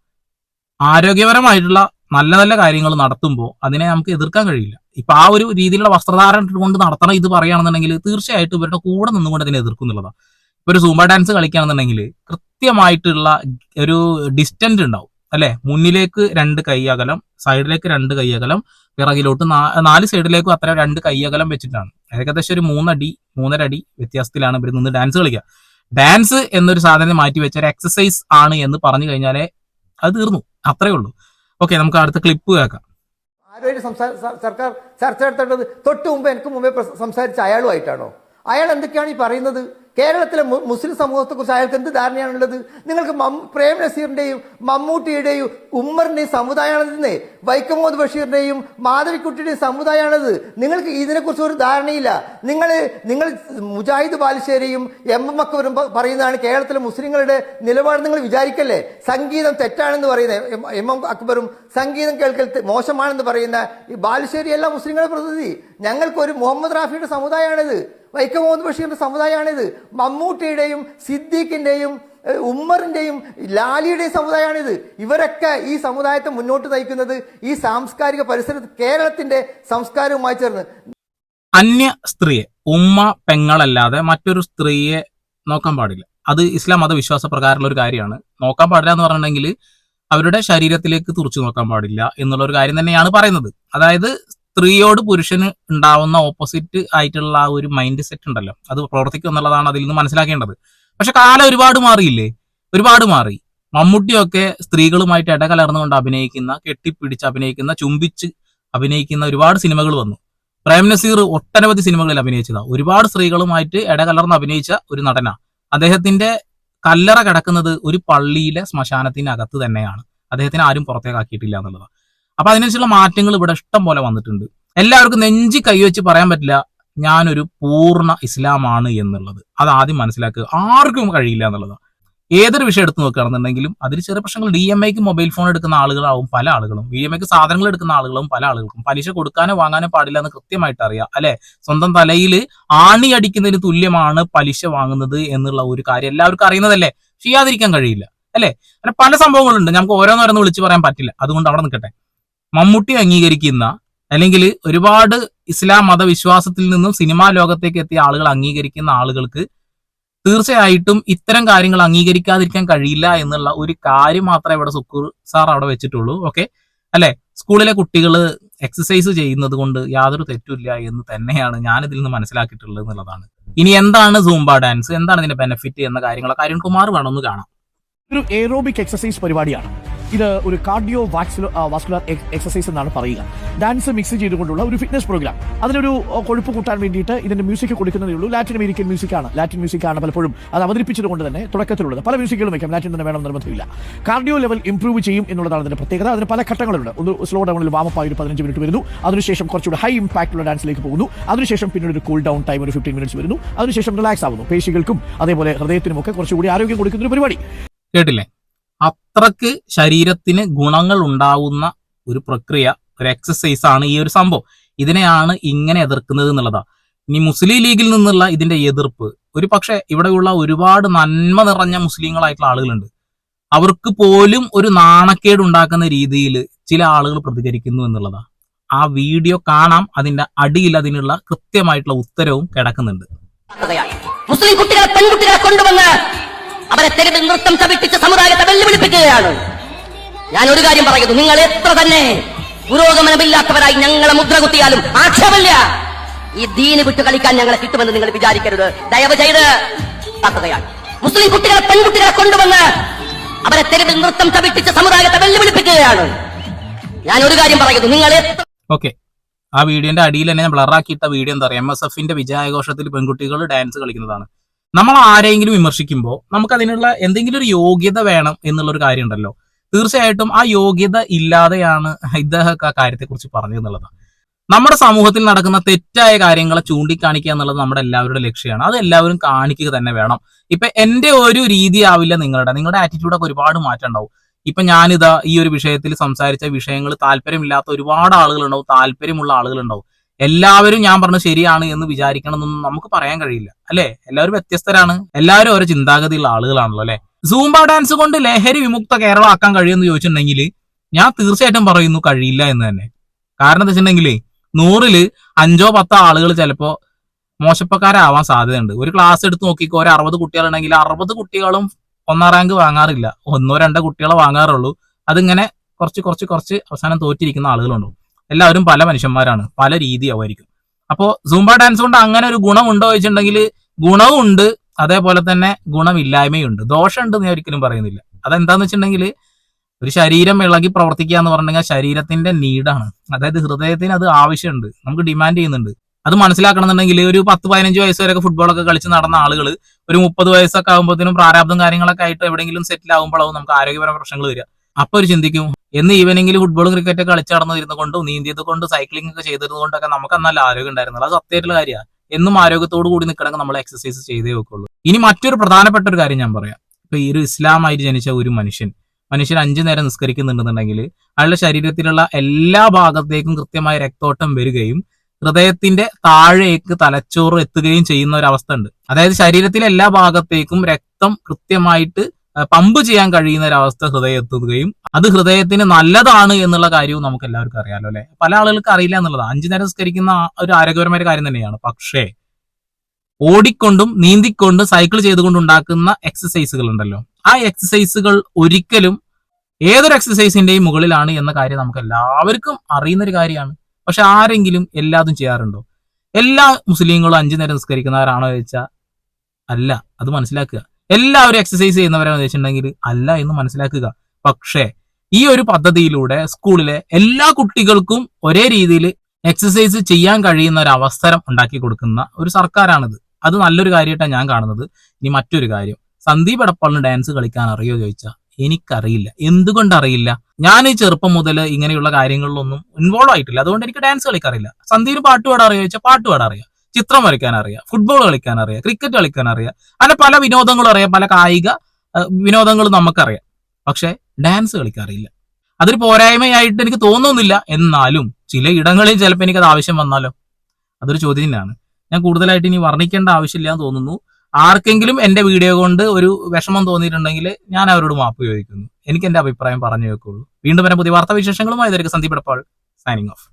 ആരോഗ്യപരമായിട്ടുള്ള നല്ല നല്ല കാര്യങ്ങൾ നടത്തുമ്പോൾ അതിനെ നമുക്ക് എതിർക്കാൻ കഴിയില്ല. ഇപ്പൊ ആ ഒരു രീതിയിലുള്ള വസ്ത്രധാരണം കൊണ്ട് നടത്തണം ഇത് പറയുകയാണെന്നുണ്ടെങ്കിൽ തീർച്ചയായിട്ടും ഇവരുടെ കൂടെ നിന്നുകൊണ്ട് അതിനെ എതിർക്കുന്നുള്ളതാണ് ഇപ്പൊ ഒരു സൂംബ ഡാൻസ് കളിക്കുകയാണെന്നുണ്ടെങ്കിൽ കൃത്യമായിട്ടുള്ള ഒരു ഡിസ്റ്റൻസ് ഉണ്ടാവും അല്ലെ? മുന്നിലേക്ക് രണ്ട് കൈ അകലം സൈഡിലേക്ക് രണ്ട് കൈ അകലം പിറകിലോട്ട് നാല് സൈഡിലേക്കും അത്ര രണ്ട് കൈ അകലം വെച്ചിട്ടാണ്. ഏകദേശം ഒരു മൂന്നടി മൂന്നര അടി വ്യത്യാസത്തിലാണ് ഇവർ നിന്ന് ഡാൻസ് കളിക്കുക. ഡാൻസ് എന്നൊരു സാധനം മാറ്റി വെച്ച ഒരു എക്സസൈസ് ആണ് എന്ന് പറഞ്ഞു കഴിഞ്ഞാലേ അത് തീർന്നു. അത്രേ ഉള്ളൂ. ഓക്കെ നമുക്ക് അടുത്ത ക്ലിപ്പ് കേൾക്കാം. ആരോഗ്യ സർക്കാർ ചർച്ച നടത്തേണ്ടത് തൊട്ട് മുമ്പ് എനിക്ക് മുമ്പേ സംസാരിച്ച അയാളുമായിട്ടാണോ? അയാൾ എന്തൊക്കെയാണ് ഈ പറയുന്നത്? കേരളത്തിലെ മുസ്ലിം സമൂഹത്തെക്കുറിച്ച് അയാൾക്ക് എന്ത് ധാരണയാണുള്ളത്? നിങ്ങൾക്ക് മം- പ്രേം നസീറിന്റെയും മമ്മൂട്ടിയുടെയും ഉമ്മറിന്റെയും സമുദായമാണിതെന്നേ വൈക്കം ബഷീറിന്റെയും മാധവിക്കുട്ടിയുടെയും സമുദായമാണിത് നിങ്ങൾക്ക് ഇതിനെക്കുറിച്ച് ഒരു ധാരണയില്ല. നിങ്ങൾ നിങ്ങൾ മുജാഹിദ് ബാലുശ്ശേരിയും എം എം ഒക്കെ വരും പറയുന്നതാണ് കേരളത്തിലെ മുസ്ലിങ്ങളുടെ നിലപാട് നിങ്ങൾ വിചാരിക്കല്ലേ? സംഗീതം തെറ്റാണെന്ന് പറയുന്ന എം എം അക്ബറും സംഗീതം കേൾക്കൽ മോശമാണെന്ന് പറയുന്ന ഈ ബാലുശ്ശേരി എല്ലാ മുസ്ലിങ്ങളുടെ പ്രതിനിധി. ഞങ്ങൾക്കൊരു മുഹമ്മദ് റാഫിയുടെ സമുദായമാണിത് വൈക്കം മുഹമ്മദ് ബഷീറിന്റെ സമുദായമാണിത്. മമ്മൂട്ടിയുടെയും സിദ്ദീഖിന്റെയും ഉമ്മറിന്റെയും ലാലിയുടെയും സമുദായമാണിത്. ഇവരൊക്കെ ഈ സമുദായത്തെ മുന്നോട്ട് നയിക്കുന്നത് ഈ സാംസ്കാരിക പരിസരത്ത് കേരളത്തിന്റെ സംസ്കാരവുമായി ചേർന്ന്. അന്യ സ്ത്രീയെ ഉമ്മ പെങ്ങളല്ലാതെ മറ്റൊരു സ്ത്രീയെ നോക്കാൻ പാടില്ല. അത് ഇസ്ലാം മതവിശ്വാസ പ്രകാരമുള്ള ഒരു കാര്യമാണ്. നോക്കാൻ പാടില്ല എന്ന് പറഞ്ഞിട്ടുണ്ടെങ്കിൽ അവരുടെ ശരീരത്തിലേക്ക് തുറച്ചു നോക്കാൻ പാടില്ല എന്നുള്ള ഒരു കാര്യം തന്നെയാണ് പറയുന്നത്. അതായത് സ്ത്രീയോട് പുരുഷന് ഉണ്ടാവുന്ന ഓപ്പോസിറ്റ് ആയിട്ടുള്ള ആ ഒരു മൈൻഡ് സെറ്റ് ഉണ്ടല്ലോ. അത് പ്രവർത്തിക്കും എന്നുള്ളതാണ് അതിൽ നിന്ന് മനസ്സിലാക്കേണ്ടത്. പക്ഷെ കാലം ഒരുപാട് മാറിയില്ലേ? ഒരുപാട് മാറി. മമ്മൂട്ടിയൊക്കെ സ്ത്രീകളുമായിട്ട് ഇടകലർന്നുകൊണ്ട് അഭിനയിക്കുന്ന കെട്ടിപ്പിടിച്ച് അഭിനയിക്കുന്ന ചുംബിച്ച് അഭിനയിക്കുന്ന ഒരുപാട് സിനിമകൾ വന്നു. പ്രേം നസീർ ഒട്ടനവധി സിനിമകളിൽ അഭിനയിച്ചതാണ് ഒരുപാട് സ്ത്രീകളുമായിട്ട് ഇടകലർന്ന് അഭിനയിച്ച ഒരു നടനാ. അദ്ദേഹത്തിന്റെ കല്ലറ കിടക്കുന്നത് ഒരു പള്ളിയിലെ ശ്മശാനത്തിനകത്ത് തന്നെയാണ്. അദ്ദേഹത്തിന് ആരും പുറത്തേക്കാക്കിയിട്ടില്ല എന്നുള്ളതാണ് അപ്പൊ അതിനനുസരിച്ചുള്ള മാറ്റങ്ങൾ ഇവിടെ ഇഷ്ടം പോലെ വന്നിട്ടുണ്ട്. എല്ലാവർക്കും നെഞ്ചി കൈവച്ച് പറയാൻ പറ്റില്ല ഞാനൊരു പൂർണ ഇസ്ലാമാണ് എന്നുള്ളത്. അത് ആദ്യം മനസ്സിലാക്കുക. ആർക്കും കഴിയില്ല എന്നുള്ളതാണ്. ഏതൊരു വിഷയം എടുത്ത് നോക്കുകയാണെന്നുണ്ടെങ്കിലും അതിൽ ചെറിയ പ്രശ്നങ്ങൾ ഡി എം ഐക്ക് മൊബൈൽ ഫോൺ എടുക്കുന്ന ആളുകളാവും പല ആളുകളും. ഡി എം ഐക്ക് സാധനങ്ങൾ എടുക്കുന്ന ആളുകളും പല ആളുകൾക്കും. പലിശ കൊടുക്കാനോ വാങ്ങാനോ പാടില്ല എന്ന് കൃത്യമായിട്ട് അറിയാം അല്ലെ? സ്വന്തം തലയിൽ ആണി അടിക്കുന്നതിന് തുല്യമാണ് പലിശ വാങ്ങുന്നത് എന്നുള്ള ഒരു കാര്യം എല്ലാവർക്കും അറിയുന്നതല്ലേ? ചെയ്യാതിരിക്കാൻ കഴിയില്ല അല്ലെ? അങ്ങനെ പല സംഭവങ്ങളുണ്ട്. നമുക്ക് ഓരോന്നോരോന്ന് വിളിച്ചു പറയാൻ പറ്റില്ല. അതുകൊണ്ട് അവിടെ നിൽക്കട്ടെ. മമ്മൂട്ടി അംഗീകരിക്കുന്ന അല്ലെങ്കിൽ ഒരുപാട് ഇസ്ലാം മതവിശ്വാസത്തിൽ നിന്നും സിനിമാ ലോകത്തേക്ക് എത്തിയ ആളുകൾ അംഗീകരിക്കുന്ന ആളുകൾക്ക് തീർച്ചയായിട്ടും ഇത്തരം കാര്യങ്ങൾ അംഗീകരിക്കാതിരിക്കാൻ കഴിയില്ല എന്നുള്ള ഒരു കാര്യം മാത്രമേ ഇവിടെ സുക്കൂർ സാർ അവിടെ വെച്ചിട്ടുള്ളൂ. ഓക്കെ അല്ലെ? സ്കൂളിലെ കുട്ടികൾ എക്സസൈസ് ചെയ്യുന്നത് കൊണ്ട് യാതൊരു തെറ്റുമില്ല എന്ന് തന്നെയാണ് ഞാൻ ഇതിൽ നിന്ന് മനസ്സിലാക്കിയിട്ടുള്ളത് എന്നുള്ളതാണ്. ഇനി എന്താണ് സൂംബ ഡാൻസ് എന്താണ് ഇതിന്റെ ബെനിഫിറ്റ് എന്ന കാര്യങ്ങളൊക്കെ അരുൺ കുമാർ വേണമെന്ന് കാണാം. ഒരു എയറോബിക് എക്സസൈസ് പരിപാടിയാണ്. ഇത് ഒരു കാർഡിയോ വാക്സുലർ വാസ്കുലർ എക്സസൈസ് എന്നാണ് പറയുക. ഡാൻസ് മിക്സ് ചെയ്തുകൊണ്ടുള്ള ഒരു ഫിറ്റ്നസ് പ്രോഗ്രാം അതിനൊരു കൊഴുപ്പ് കൂട്ടാൻ വേണ്ടിയിട്ട് ഇതിന്റെ മ്യൂസിക് കൊടുക്കുന്നതേ ഉള്ളൂ. ലാറ്റിൻ അമേരിക്കൻ മ്യൂസിക്കാണ് ലാറ്റിൻ മ്യൂസിക്കാണ് പലപ്പോഴും അത് അവതരിപ്പിച്ചത് കൊണ്ട് തന്നെ തുടക്കത്തിലുള്ളത്. പല മ്യൂസിക്കുകളും വയ്ക്കാം ലാറ്റിൻ തന്നെ വേണം നിർബന്ധമില്ല. കാർഡിയോ ലെവൽ ഇംപ്രൂവ് ചെയ്യും എന്നുള്ളതാണ് അതിന്റെ പ്രത്യേകത. അതിന് പല ഘട്ടങ്ങളുണ്ട്. ഒന്ന് സ്ലോ ഡൗണിൽ വാമപ്പായി ഒരു പതിനഞ്ച് മിനിറ്റ് വരുന്നു. അതിനുശേഷം കുറച്ചുകൂടി ഹൈ ഇമ്പാക്ട് ഉള്ള ഡാൻസിലേക്ക് പോകുന്നു. അതിനുശേഷം പിന്നീട് ഒരു കൂൾ ഡൗൺ ടൈം ഒരു ഫിഫ്റ്റീൻ മിനിറ്റ്സ് വരുന്നു. അതിനുശേഷം റിലാക്സ് ആവുന്നു. പേശികൾക്കും അതേപോലെ ഹൃദയത്തിനുമൊക്കെ കുറച്ചുകൂടി ആരോഗ്യം കൊടുക്കുന്ന ഒരു പരിപാടി. കേട്ടില്ലേ? അത്രയ്ക്ക് ശരീരത്തിന് ഗുണങ്ങൾ ഉണ്ടാവുന്ന ഒരു പ്രക്രിയ ഒരു എക്സസൈസ് ആണ് ഈ ഒരു സംഭവം. ഇതിനെയാണ് ഇങ്ങനെ എതിർക്കുന്നത് എന്നുള്ളതാ. ഇനി മുസ്ലിം ലീഗിൽ നിന്നുള്ള ഇതിന്റെ എതിർപ്പ് ഒരു പക്ഷേ ഇവിടെയുള്ള ഒരുപാട് നന്മ നിറഞ്ഞ മുസ്ലിങ്ങളായിട്ടുള്ള ആളുകളുണ്ട്. അവർക്ക് പോലും ഒരു നാണക്കേട് ഉണ്ടാക്കുന്ന രീതിയിൽ ചില ആളുകൾ പ്രതികരിക്കുന്നു എന്നുള്ളതാ. ആ വീഡിയോ കാണാം അതിന്റെ അടിയിൽ അതിനുള്ള കൃത്യമായിട്ടുള്ള ഉത്തരവും കിടക്കുന്നുണ്ട്. മുസ്ലിം കുട്ടികളെ പെൺകുട്ടികളെ കൊണ്ടുവന്ന് അവരെ തെരുവിൽ നൃത്തം ചവിട്ടിച്ച് സമുദായത്തെ വെല്ലുവിളിപ്പിക്കുകയാണ്. ഞാൻ ഒരു കാര്യം പറയുന്നു. നിങ്ങൾ എത്ര തന്നെ പുരോഗമനമില്ലാത്തവരായി ഞങ്ങളെ മുദ്ര കുത്തിയാലും ആക്ഷേപമില്ല. ഈ ദീന് വിട്ട് കളിക്കാൻ ഞങ്ങളെ കിട്ടുമെന്ന് നിങ്ങൾ വിചാരിക്കരുത്. ദയവ് ചെയ്ത് തക്കുകയാണ് മുസ്ലിം കുട്ടികളെ പെൺകുട്ടികളെ കൊണ്ടുവന്ന് അവരെ തെരുവിൽ നൃത്തം ചവിട്ടിച്ച് സമുദായത്തെ വെല്ലുവിളിപ്പിക്കുകയാണ്. ഞാൻ ഒരു കാര്യം പറയുന്നു. നിങ്ങൾ ഓക്കെ. ആ വീഡിയോന്റെ അടിയിൽ തന്നെ ബ്ലറാക്കിയിട്ട വീഡിയോ എന്താ പറയുക എം എസ് എഫിന്റെ വിജയാഘോഷത്തിൽ പെൺകുട്ടികൾ ഡാൻസ് കളിക്കുന്നതാണ്. നമ്മൾ ആരെങ്കിലും വിമർശിക്കുമ്പോൾ നമുക്ക് അതിനുള്ള എന്തെങ്കിലും ഒരു യോഗ്യത വേണം എന്നുള്ളൊരു കാര്യം ഉണ്ടല്ലോ തീർച്ചയായിട്ടും ആ യോഗ്യത ഇല്ലാതെയാണ് ഇദ്ദേഹം ആ കാര്യത്തെക്കുറിച്ച് പറഞ്ഞു എന്നുള്ളതാണ് നമ്മുടെ സമൂഹത്തിൽ നടക്കുന്ന തെറ്റായ കാര്യങ്ങളെ ചൂണ്ടിക്കാണിക്കുക എന്നുള്ളത് നമ്മുടെ എല്ലാവരുടെ ലക്ഷ്യമാണ്. അത് എല്ലാവരും കാണിക്കുക തന്നെ വേണം. ഇപ്പൊ എന്റെ ഒരു രീതി ആവില്ല നിങ്ങളുടെ. നിങ്ങളുടെ ആറ്റിറ്റ്യൂഡൊക്കെ ഒരുപാട് മാറ്റം ഉണ്ടാവും. ഇപ്പൊ ഞാനിതാ ഈ ഒരു വിഷയത്തിൽ സംസാരിച്ച വിഷയങ്ങൾ താല്പര്യമില്ലാത്ത ഒരുപാട് ആളുകളുണ്ടാവും. താല്പര്യമുള്ള ആളുകളുണ്ടാവും. എല്ലാവരും ഞാൻ പറഞ്ഞ ശരിയാണ് എന്ന് വിചാരിക്കണം എന്നൊന്നും നമുക്ക് പറയാൻ കഴിയില്ല. അല്ലെ? എല്ലാവരും വ്യത്യസ്തരാണ്. എല്ലാവരും ഓരോ ചിന്താഗതിയുള്ള ആളുകളാണല്ലോ അല്ലെ? സൂംബ ഡാൻസ് കൊണ്ട് ലഹരി വിമുക്ത കേരളം ആക്കാൻ കഴിയുമെന്ന് ചോദിച്ചിട്ടുണ്ടെങ്കിൽ ഞാൻ തീർച്ചയായിട്ടും പറയുന്നു കഴിയില്ല എന്ന് തന്നെ. കാരണം എന്താ വെച്ചിട്ടുണ്ടെങ്കിൽ നൂറിൽ അഞ്ചോ പത്തോ ആളുകൾ ചിലപ്പോ മോശപ്പക്കാരാവാൻ സാധ്യതയുണ്ട്. ഒരു ക്ലാസ് എടുത്ത് നോക്കിക്കോ ഒരു അറുപത് കുട്ടികളുണ്ടെങ്കിൽ അറുപത് കുട്ടികളും ഒന്നാം റാങ്ക് വാങ്ങാറില്ല. ഒന്നോ രണ്ടോ കുട്ടികളെ വാങ്ങാറുള്ളൂ. അതിങ്ങനെ കുറച്ച് കുറച്ച് കുറച്ച് അവസാനം തോറ്റിരിക്കുന്ന ആളുകളുണ്ടോ. എല്ലാവരും പല മനുഷ്യന്മാരാണ് പല രീതിയാവുമായിരിക്കും അപ്പോൾ സൂംബ ഡാൻസ് കൊണ്ട് അങ്ങനെ ഒരു ഗുണമുണ്ടോ ചോദിച്ചിട്ടുണ്ടെങ്കിൽ ഗുണവും ഉണ്ട് അതേപോലെ തന്നെ ഗുണമില്ലായ്മയുണ്ട്. ദോഷമുണ്ട് എന്ന് ഞാൻ ഒരിക്കലും പറയുന്നില്ല. അതെന്താന്ന് വെച്ചിട്ടുണ്ടെങ്കിൽ ഒരു ശരീരം ഇളകി പ്രവർത്തിക്കുക എന്ന് പറഞ്ഞിട്ടുണ്ടെങ്കിൽ ശരീരത്തിന്റെ നീഡാണ്. അതായത് ഹൃദയത്തിന് അത് ആവശ്യമുണ്ട് നമുക്ക് ഡിമാൻഡ് ചെയ്യുന്നുണ്ട്. അത് മനസ്സിലാക്കണമെന്നുണ്ടെങ്കിൽ ഒരു പത്ത് പതിനഞ്ച് വയസ്സ് വരെയൊക്കെ ഫുട്ബോളൊക്കെ കളിച്ച് നടന്ന ആളുകൾ ഒരു മുപ്പത് വയസ്സൊക്കെ ആകുമ്പോഴത്തേനും പ്രാരാബ്ദം കാര്യങ്ങളൊക്കെ ആയിട്ട് എവിടെയെങ്കിലും സെറ്റിൽ ആകുമ്പോഴാവും നമുക്ക് ആരോഗ്യപരമായ പ്രശ്നങ്ങൾ വരിക. അപ്പൊ ഒരു ചിന്തിക്കും എന്ന് ഈവനിങ്ങിൽ ഫുട്ബോളും ക്രിക്കറ്റ് കളിച്ച് നടന്നിരുന്നു കൊണ്ടും നീന്തിയത് കൊണ്ട് സൈക്ലിംഗ് ഒക്കെ ചെയ്തിരുന്നത് കൊണ്ടൊക്കെ നമുക്ക് നല്ല ആരോഗ്യം ഉണ്ടായിരുന്നു അത് സത്യമായിട്ടുള്ള കാര്യമാണ്. എന്നും ആരോഗ്യത്തോടു കൂടി നിൽക്കണമെങ്കിൽ നമ്മൾ എക്സസൈസ് ചെയ്തേ വെക്കുള്ളൂ. ഇനി മറ്റൊരു പ്രധാനപ്പെട്ട ഒരു കാര്യം ഞാൻ പറയാം. ഇപ്പൊ ഈ ഒരു ഇസ്ലാമായിട്ട് ജനിച്ച ഒരു മനുഷ്യൻ മനുഷ്യൻ അഞ്ചു നേരം നിസ്കരിക്കുന്നുണ്ടെന്നുണ്ടെങ്കിൽ അയാളുടെ ശരീരത്തിലുള്ള എല്ലാ ഭാഗത്തേക്കും കൃത്യമായ രക്തോട്ടം വരികയും ഹൃദയത്തിന്റെ താഴേക്ക് തലച്ചോറ് എത്തുകയും ചെയ്യുന്ന ഒരു അവസ്ഥ ഉണ്ട്. അതായത് ശരീരത്തിലെ എല്ലാ ഭാഗത്തേക്കും രക്തം കൃത്യമായിട്ട് പമ്പ് ചെയ്യാൻ കഴിയുന്ന ഒരവസ്ഥ ഹൃദയം എത്തുകയും അത് ഹൃദയത്തിന് നല്ലതാണ് എന്നുള്ള കാര്യവും നമുക്ക് എല്ലാവർക്കും അറിയാലോ അല്ലെ? പല ആളുകൾക്ക് അറിയില്ല എന്നുള്ളത്. അഞ്ചു നേരം സംസ്കരിക്കുന്ന ഒരു ആരോഗ്യപരമായ കാര്യം തന്നെയാണ്. പക്ഷേ ഓടിക്കൊണ്ടും നീന്തിക്കൊണ്ടും സൈക്കിൾ ചെയ്തുകൊണ്ട് ഉണ്ടാക്കുന്ന എക്സസൈസുകൾ ഉണ്ടല്ലോ. ആ എക്സസൈസുകൾ ഒരിക്കലും ഏതൊരു എക്സസൈസിന്റെയും മുകളിലാണ് എന്ന കാര്യം നമുക്ക് എല്ലാവർക്കും അറിയുന്ന ഒരു കാര്യമാണ്. പക്ഷെ ആരെങ്കിലും എല്ലാതും ചെയ്യാറുണ്ടോ? എല്ലാ മുസ്ലിങ്ങളും അഞ്ചു നേരം നിസ്കരിക്കുന്നവരാണോ ചോദിച്ചാൽ അല്ല. അത് മനസ്സിലാക്കുക. എല്ലാവരും എക്സസൈസ് ചെയ്യുന്നവരാണെന്ന് വെച്ചിട്ടുണ്ടെങ്കിൽ അല്ല എന്ന് മനസ്സിലാക്കുക. പക്ഷേ ഈ ഒരു പദ്ധതിയിലൂടെ സ്കൂളിലെ എല്ലാ കുട്ടികൾക്കും ഒരേ രീതിയിൽ എക്സസൈസ് ചെയ്യാൻ കഴിയുന്ന ഒരു അവസരം ഉണ്ടാക്കി കൊടുക്കുന്ന ഒരു സർക്കാരാണിത്. അത് നല്ലൊരു കാര്യമായിട്ടാണ് ഞാൻ കാണുന്നത്. ഇനി മറ്റൊരു കാര്യം. സന്ദീപ് എടപ്പാളിന് ഡാൻസ് കളിക്കാൻ അറിയോ ചോദിച്ചാൽ എനിക്കറിയില്ല. എന്തുകൊണ്ട് അറിയില്ല ഞാൻ ഈ ചെറുപ്പം മുതൽ ഇങ്ങനെയുള്ള കാര്യങ്ങളിലൊന്നും ഇൻവോൾവ് ആയിട്ടില്ല. അതുകൊണ്ട് എനിക്ക് ഡാൻസ് കളിക്കാറില്ല സന്ദീപ് പാട്ട് അറിയോ ചോദിച്ചാൽ പാട്ട് അറിയാം. ചിത്രം വരയ്ക്കാൻ അറിയാം ഫുട്ബോൾ കളിക്കാൻ അറിയാം ക്രിക്കറ്റ് കളിക്കാൻ അറിയാം. അങ്ങനെ പല വിനോദങ്ങളും അറിയാം പല കായിക വിനോദങ്ങളും നമുക്കറിയാം. പക്ഷെ ഡാൻസ് കളിക്കാൻ അറിയില്ല. അതൊരു പോരായ്മയായിട്ട് എനിക്ക് തോന്നുന്നില്ല. എന്നാലും ചില ഇടങ്ങളിൽ ചിലപ്പോൾ എനിക്കത് ആവശ്യം വന്നാലോ? അതൊരു ചോദ്യം തന്നെയാണ്. ഞാൻ കൂടുതലായിട്ട് ഇനി വർണിക്കേണ്ട ആവശ്യമില്ല എന്ന് തോന്നുന്നു. ആർക്കെങ്കിലും എന്റെ വീഡിയോ കൊണ്ട് ഒരു വിഷമം തോന്നിയിട്ടുണ്ടെങ്കിൽ ഞാൻ അവരോട് മാപ്പ് ചോദിക്കുന്നു. എനിക്ക് എന്റെ അഭിപ്രായം പറഞ്ഞു വെക്കുള്ളൂ. വീണ്ടും വരെ പുതിയ വാർത്താ വിശേഷങ്ങളുമായി ഇതൊരു സന്ദീപ് സൈനിങ് ഓഫ്